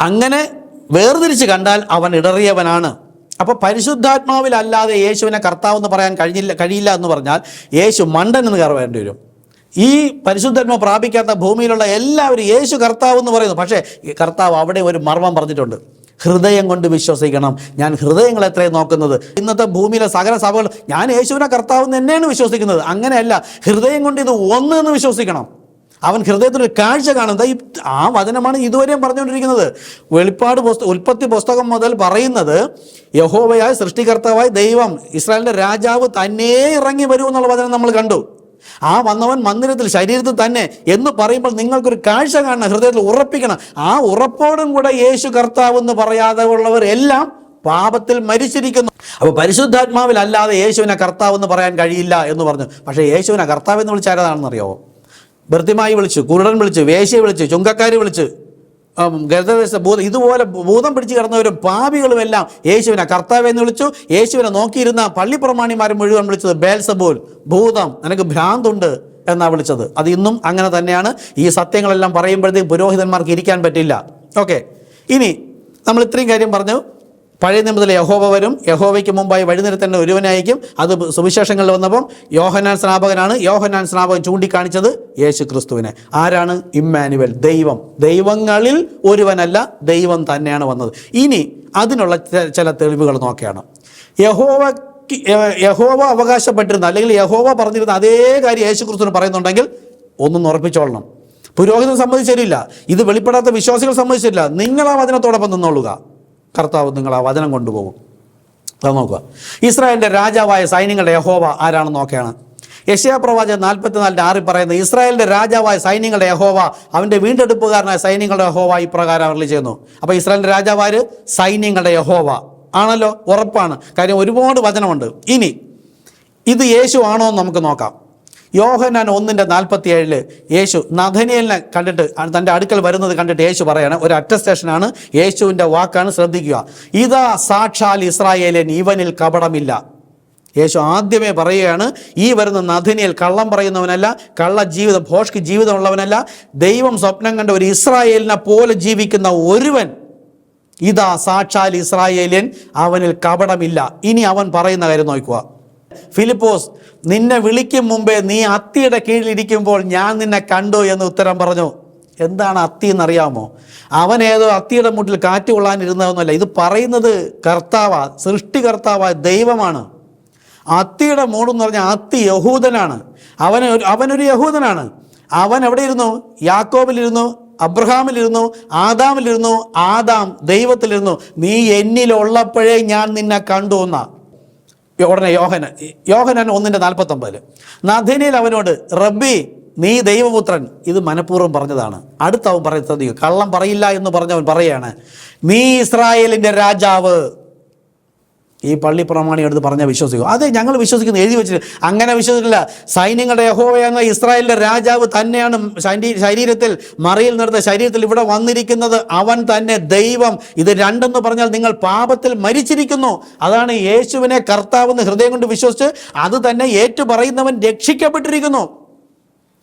അങ്ങനെ വേർതിരിച്ച് കണ്ടാൽ അവൻ ഇടറിയവനാണ്. അപ്പോൾ പരിശുദ്ധാത്മാവിലല്ലാതെ യേശുവിനെ കർത്താവ് എന്ന് പറയാൻ കഴിഞ്ഞില്ല കഴിയില്ല എന്ന് പറഞ്ഞാൽ യേശു മണ്ടൻ എന്ന് കയറേണ്ടി വരും. ഈ പരിശുദ്ധന്മ പ്രാപിക്കാത്ത ഭൂമിയിലുള്ള എല്ലാവരും യേശു കർത്താവ് എന്ന് പറയുന്നു. പക്ഷേ കർത്താവ് അവിടെ ഒരു മർമ്മം പറഞ്ഞിട്ടുണ്ട്. ഹൃദയം കൊണ്ട് വിശ്വസിക്കണം. ഞാൻ ഹൃദയങ്ങൾ എത്രയും നോക്കുന്നത്. ഇന്നത്തെ ഭൂമിയിലെ സകല സഭകൾ ഞാൻ യേശുവിനെ കർത്താവ് തന്നെയാണ് വിശ്വസിക്കുന്നത്. അങ്ങനെയല്ല ഹൃദയം കൊണ്ട് ഇത് ഒന്ന് എന്ന് വിശ്വസിക്കണം. അവൻ ഹൃദയത്തിൽ ഒരു കാഴ്ച കാണുന്നത് ഈ ആ വചനമാണ് ഇതുവരെയും പറഞ്ഞുകൊണ്ടിരിക്കുന്നത്. വെളിപ്പാട് പുസ്തകം ഉൽപ്പത്തി പുസ്തകം മുതൽ പറയുന്നത് യഹോവയായ സൃഷ്ടികർത്താവായ ദൈവം ഇസ്രായേലിന്റെ രാജാവ് തന്നെ ഇറങ്ങി വരൂ എന്നുള്ള വചനം നമ്മൾ കണ്ടു. ആ വന്നവൻ മന്ദിരത്തിൽ ശരീരത്തിൽ തന്നെ എന്ന് പറയുമ്പോൾ നിങ്ങൾക്കൊരു കാഴ്ച കാണണം ഹൃദയത്തിൽ ഉറപ്പിക്കണം. ആ ഉറപ്പോടും കൂടെ യേശു കർത്താവ് എന്ന് പറയാതെ ഉള്ളവരെല്ലാം പാപത്തിൽ മരിച്ചിരിക്കുന്നു. അപ്പോൾ പരിശുദ്ധാത്മാവിൽ അല്ലാതെ യേശുവിനെ കർത്താവ് എന്ന് പറയാൻ കഴിയില്ല എന്ന് പറഞ്ഞു. പക്ഷേ യേശുവിനെ കർത്താവ് എന്ന് വിളിച്ചാരതാണെന്നറിയോ വൃത്തിമായി വിളിച്ചു കുരുടൻ വിളിച്ചു വേശ്യ വിളിച്ചു ചുങ്കക്കാരി വിളിച്ചു. ഉം, ഗർഭദേശ ഭൂതം ഇതുപോലെ ഭൂതം പിടിച്ച് കിടന്നവരും പാപികളും എല്ലാം യേശുവിനെ കർത്താവ് എന്ന് വിളിച്ചു. യേശുവിനെ നോക്കിയിരുന്ന പള്ളിപ്രമാണിമാരും മുഴുവൻ വിളിച്ചത് ബേൽസബൂൽ. ഭൂതം നിനക്ക് ഭ്രാന്തുണ്ട് എന്നാണ് വിളിച്ചത്. അത് ഇന്നും അങ്ങനെ തന്നെയാണ്. ഈ സത്യങ്ങളെല്ലാം പറയുമ്പോഴത്തേക്ക് പുരോഹിതന്മാർക്ക് ഇരിക്കാൻ പറ്റില്ല. ഓക്കെ. ഇനി നമ്മൾ ഇത്രയും കാര്യം പറഞ്ഞു. പഴയ നിമിതത്തിൽ യഹോവ വരും. യഹോവയ്ക്ക് മുമ്പായി വഴിനിരത്തേണ്ട ഒരുവനായിരിക്കും. അത് സുവിശേഷങ്ങളിൽ വന്നപ്പം യോഹനാൻ സ്നാപകനാണ്. യോഹനാൻ സ്നാപകൻ ചൂണ്ടിക്കാണിച്ചത് യേശു ക്രിസ്തുവിനെ ആരാണ്? ഇമ്മാനുവൽ. ദൈവം. ദൈവങ്ങളിൽ ഒരുവനല്ല ദൈവം തന്നെയാണ് വന്നത്. ഇനി അതിനുള്ള ചില തെളിവുകൾ നോക്കുകയാണ് യഹോവ യഹോവ അവകാശപ്പെട്ടിരുന്ന അല്ലെങ്കിൽ യഹോവ പറഞ്ഞിരുന്ന അതേ കാര്യം യേശു ക്രിസ്തുവിന് പറയുന്നുണ്ടെങ്കിൽ ഒന്നും ഉറപ്പിച്ചോളണം. പുരോഹിതം സമ്മതിച്ചില്ല ഇത് വെളിപ്പെടാത്ത വിശ്വാസികൾ സംബന്ധിച്ചില്ല നിങ്ങൾ ആ വചനത്തോടൊപ്പം നിന്നോളുക. കർത്താവ് നിങ്ങൾ ആ വചനം കൊണ്ടുപോകും. അത് നോക്കുക. ഇസ്രായേലിന്റെ രാജാവായ സൈന്യങ്ങളുടെ യഹോവ ആരാണെന്ന് നോക്കുകയാണ് യശയാപ്രവാചകൻ നാൽപ്പത്തിനാലിന്റെ ആറിൽ പറയുന്നത് ഇസ്രായേലിന്റെ രാജാവായ സൈന്യങ്ങളുടെ യഹോവ അവന്റെ വീണ്ടെടുപ്പുകാരനായ സൈന്യങ്ങളുടെ യഹോവ ഇപ്രകാരം അവരിൽ ചെയ്യുന്നു. അപ്പോൾ ഇസ്രായേലിന്റെ രാജാവാര് സൈന്യങ്ങളുടെ യഹോവ. ആണല്ലോ? ഉറപ്പാണ്. കാര്യം ഒരുപാട് വചനമുണ്ട്. ഇനി ഇത് യേശു ആണോ എന്ന് നമുക്ക് നോക്കാം. യോഹനാൻ ഒന്നിന്റെ നാൽപ്പത്തി ഏഴിൽ യേശു നഥനിയലിനെ കണ്ടിട്ട് തന്റെ അടുക്കൽ വരുന്നത് കണ്ടിട്ട് യേശു പറയാണ് ഒരു അറ്റസ്റ്റേഷനാണ് യേശുവിന്റെ വാക്കാണ് ശ്രദ്ധിക്കുക. ഇതാ സാക്ഷാൽ ഇസ്രായേലൻ ഇവനിൽ കപടമില്ല. യേശു ആദ്യമേ പറയുകയാണ് ഈ വരുന്ന നഥനിയൽ കള്ളം പറയുന്നവനല്ല കള്ള ജീവിതം ഭോഷ്ക്ക് ജീവിതമുള്ളവനല്ല ദൈവം സ്വപ്നം കണ്ട ഒരു ഇസ്രായേലിനെ പോലെ ജീവിക്കുന്ന ഒരുവൻ ഇതാ സാക്ഷാൽ ഇസ്രായേലിയൻ അവനിൽ കപടമില്ല. ഇനി അവൻ പറയുന്ന കാര്യം നോക്കുക. ഫിലിപ്പോസ് നിന്നെ വിളിക്കും മുമ്പേ നീ അത്തിയുടെ കീഴിലിരിക്കുമ്പോൾ ഞാൻ നിന്നെ കണ്ടു എന്ന് ഉത്തരം പറഞ്ഞു. എന്താണ് അത്തി എന്നറിയാമോ? അവൻ ഏതോ അത്തിയുടെ മുട്ടിൽ കാറ്റ് കൊള്ളാനിരുന്നതെന്നല്ല. ഇത് പറയുന്നത് കർത്താവ സൃഷ്ടികർത്താവായ ദൈവമാണ്. അത്തിയുടെ മൂടെന്ന് പറഞ്ഞാൽ അത്തി യഹൂദനാണ്. അവൻ അവനൊരു യഹൂദനാണ്. അവൻ എവിടെ ഇരുന്നു യാക്കോബിലിരുന്നു അബ്രഹാമിലിരുന്നു ആദാമിലിരുന്നു ആദാം ദൈവത്തിലിരുന്നു. നീ എന്നിലുള്ളപ്പോഴേ ഞാൻ നിന്നെ കണ്ടു എന്നാ. ഉടനെ യോഹന യോഹനൻ ഒന്നിന്റെ നാൽപ്പത്തൊമ്പതിൽ നഥനിൽ അവനോട് റബ്ബി നീ ദൈവപുത്രൻ. ഇത് മനഃപൂർവം പറഞ്ഞതാണ്. അടുത്തവൻ പറയുന്നത് കള്ളം പറയില്ല എന്ന് പറഞ്ഞവൻ പറയാണ് നീ ഇസ്രായേലിന്റെ രാജാവ്. ഈ പള്ളി പ്രമാണി എടുത്ത് പറഞ്ഞാൽ വിശ്വസിക്കും. അതെ ഞങ്ങൾ വിശ്വസിക്കുന്നു. എഴുതി വെച്ചിട്ട് അങ്ങനെ വിശ്വസിക്കില്ല സൈന്യങ്ങളുടെ യഹോവയെന്ന എന്ന ഇസ്രായേലിന്റെ രാജാവ് തന്നെയാണ് ശരീരത്തിൽ മറിയിൽ നിർത്ത ശരീരത്തിൽ ഇവിടെ വന്നിരിക്കുന്നത്. അവൻ തന്നെ ദൈവം. ഇത് രണ്ടെന്ന് പറഞ്ഞാൽ നിങ്ങൾ പാപത്തിൽ മരിച്ചിരിക്കുന്നു. അതാണ് യേശുവിനെ കർത്താവെന്ന് ഹൃദയം കൊണ്ട് വിശ്വസിച്ച് അത് തന്നെ ഏറ്റു പറയുന്നവൻ രക്ഷിക്കപ്പെട്ടിരിക്കുന്നു.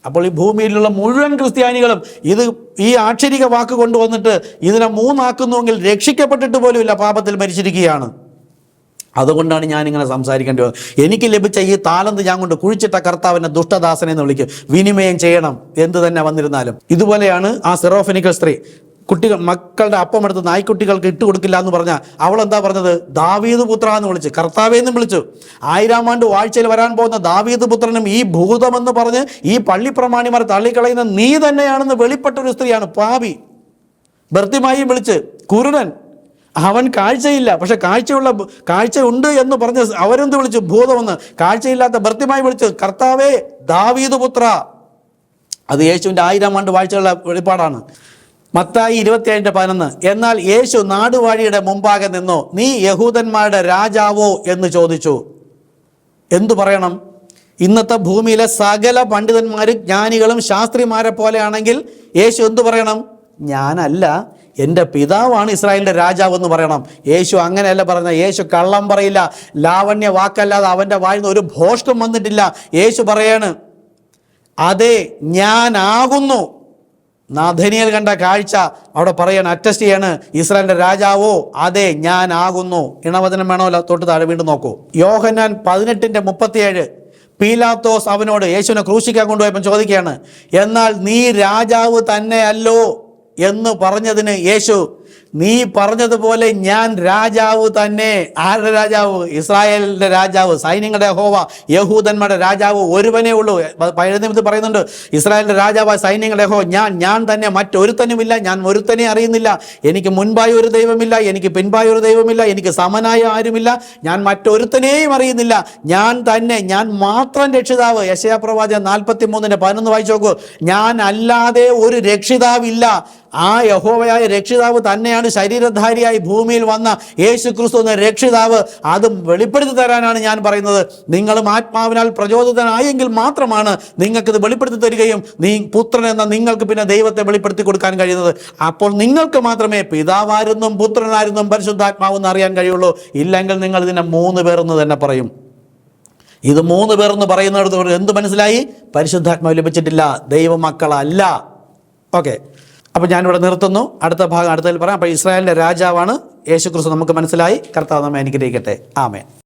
അപ്പോൾ ഈ ഭൂമിയിലുള്ള മുഴുവൻ ക്രിസ്ത്യാനികളും ഇത് ഈ ആക്ഷരിക വാക്ക് കൊണ്ടുവന്നിട്ട് ഇതിനെ മൂന്നാക്കുന്നുവെങ്കിൽ രക്ഷിക്കപ്പെട്ടിട്ട് പോലുമില്ല പാപത്തിൽ മരിച്ചിരിക്കുകയാണ്. അതുകൊണ്ടാണ് ഞാൻ ഇങ്ങനെ സംസാരിക്കേണ്ടി വന്നത്. എനിക്ക് ലഭിച്ച ഈ താലന്ത് ഞാൻ കൊണ്ട് കുഴിച്ചിട്ട കർത്താവിനെ ദുഷ്ടദാസനെ എന്ന് വിളിക്കും. വിനിമയം ചെയ്യണം. എന്ത് തന്നെ വന്നിരുന്നാലും. ഇതുപോലെയാണ് ആ സെറോഫിനിക്കൽ സ്ത്രീ. കുട്ടികൾ മക്കളുടെ അപ്പം എടുത്ത് നായ്ക്കുട്ടികൾക്ക് ഇട്ട് കൊടുക്കില്ല എന്ന് പറഞ്ഞാൽ അവൾ എന്താ പറഞ്ഞത്? ദാവീദ് പുത്ര എന്ന് വിളിച്ച്. കർത്താവേ എന്നും വിളിച്ചു. ആയിരം ആണ്ട് വാഴ്ചയിൽ വരാൻ പോകുന്ന ദാവീദ് പുത്രനും ഈ ഭൂതമെന്ന് പറഞ്ഞ് ഈ പള്ളിപ്രമാണിമാർ തള്ളിക്കളയുന്ന നീ തന്നെയാണെന്ന് വെളിപ്പെട്ട ഒരു സ്ത്രീയാണ്. പാപി. ഭർത്തിമായും വിളിച്ച്. കുരുടൻ. അവൻ കാഴ്ചയില്ല. പക്ഷെ കാഴ്ചയുള്ള കാഴ്ചയുണ്ട് എന്ന് പറഞ്ഞ് അവരെന്ത് വിളിച്ചു? ഭൂതമെന്ന്. കാഴ്ചയില്ലാത്ത ഭർത്തിമായി വിളിച്ചു. കർത്താവേ ദാവീദ് പുത്ര. അത് യേശുവിന്റെ ആയിരം ആണ്ട് വാഴ്ചയുള്ള വെളിപ്പാടാണ്. മത്തായി ഇരുപത്തിയേഴിന്റെ പതിനൊന്ന്. എന്നാൽ യേശു നാടുവാഴിയുടെ മുമ്പാകെ നിന്നു നീ യഹൂദന്മാരുടെ രാജാവോ എന്ന് ചോദിച്ചു. എന്തു പറയണം? ഇന്നത്തെ ഭൂമിയിലെ സകല പണ്ഡിതന്മാരും ജ്ഞാനികളും ശാസ്ത്രിമാരെ പോലെയാണെങ്കിൽ യേശു എന്തു പറയണം? ഞാനല്ല. എന്റെ പിതാവാണ് ഇസ്രായേലിന്റെ രാജാവ് എന്ന് പറയണം. യേശു അങ്ങനെയല്ല പറഞ്ഞത്. യേശു കള്ളം പറയില്ല. ലാവണ്യ വാക്കല്ലാതെ അവന്റെ വായിൽ നിന്ന് ഒരു ഭോഷ്കം വന്നിട്ടില്ല. യേശു പറയാണ് അതെ ഞാനാകുന്നു. നാഥനിയൽ കണ്ട കാഴ്ച അവിടെ പറയാണ് അറ്റസ്റ്റ് ചെയ്യാണ് ഇസ്രായേലിന്റെ രാജാവോ അതെ ഞാനാകുന്നു. ഇണവചനം വേണമല്ലോ തൊട്ട് താഴെ വീണ്ടും നോക്കൂ. യോഹന്നാൻ പതിനെട്ടിന്റെ മുപ്പത്തിയേഴ്. പീലാത്തോസ് അവനോട് യേശുവിനെ ക്രൂശിക്കാൻ കൊണ്ടുപോയപ്പോൾ ചോദിക്കുകയാണ് എന്നാൽ നീ രാജാവ് തന്നെയല്ലോ. എന്ന് പറഞ്ഞതിന് യേശു നീ പറഞ്ഞതുപോലെ ഞാൻ രാജാവ് തന്നെ. ആരുടെ രാജാവ്? ഇസ്രായേലിന്റെ രാജാവ് സൈന്യങ്ങളുടെ ഹോവ യഹൂദന്മാരുടെ രാജാവ് ഒരുവനേ ഉള്ളൂ. പഴയ നിമിത്തം പറയുന്നുണ്ട് ഇസ്രായേലിന്റെ രാജാവ് സൈന്യങ്ങളുടെ ഹോ ഞാൻ ഞാൻ തന്നെ മറ്റൊരുത്തനുമില്ല ഞാൻ ഒരുത്തനെ അറിയുന്നില്ല. എനിക്ക് മുൻപായി ഒരു ദൈവമില്ല എനിക്ക് പിൻപായി ഒരു ദൈവമില്ല എനിക്ക് സമനായ ആരുമില്ല ഞാൻ മറ്റൊരുത്തനെയും അറിയുന്നില്ല. ഞാൻ തന്നെ ഞാൻ മാത്രം രക്ഷിതാവ്. യശയാപ്രവാചകൻ നാൽപ്പത്തി മൂന്നിന്റെ പതിനൊന്ന് വായിച്ചു നോക്കൂ. ഞാൻ അല്ലാതെ ഒരു രക്ഷിതാവില്ല. ആ യഹോവയായ രക്ഷിതാവ് തന്നെയാണ് ശരീരധാരിയായി ഭൂമിയിൽ വന്ന യേശു ക്രിസ്തു എന്ന രക്ഷിതാവ് അതും വെളിപ്പെടുത്തി തരാനാണ് ഞാൻ പറയുന്നത്. നിങ്ങളും ആത്മാവിനാൽ പ്രചോദിതനായെങ്കിൽ മാത്രമാണ് നിങ്ങൾക്കിത് വെളിപ്പെടുത്തി തരികയും നീ പുത്രൻ എന്ന നിങ്ങൾക്ക് പിന്നെ ദൈവത്തെ വെളിപ്പെടുത്തി കൊടുക്കാൻ കഴിയുന്നത്. അപ്പോൾ നിങ്ങൾക്ക് മാത്രമേ പിതാവായിരുന്നും പുത്രനായിരുന്നും പരിശുദ്ധാത്മാവെന്ന് അറിയാൻ കഴിയുള്ളൂ. ഇല്ലെങ്കിൽ നിങ്ങൾ ഇതിനെ മൂന്ന് പേർ എന്ന് തന്നെ പറയും. ഇത് മൂന്ന് പേർ എന്ന് പറയുന്നിടത്ത് എന്ത് മനസ്സിലായി? പരിശുദ്ധാത്മാവ് ലഭിച്ചിട്ടില്ല. ദൈവമക്കളല്ല. ഓക്കെ. അപ്പോൾ ഞാനിവിടെ നിർത്തുന്നു. അടുത്ത ഭാഗം അടുത്തതിൽ പറയാം. അപ്പോൾ ഇസ്രായേലിന്റെ രാജാവാണ് യേശുക്രിസ്തു. നമുക്ക് മനസ്സിലായി. കർത്താവ് നമ്മെ അനുഗ്രഹിക്കട്ടെ. ആമേൻ.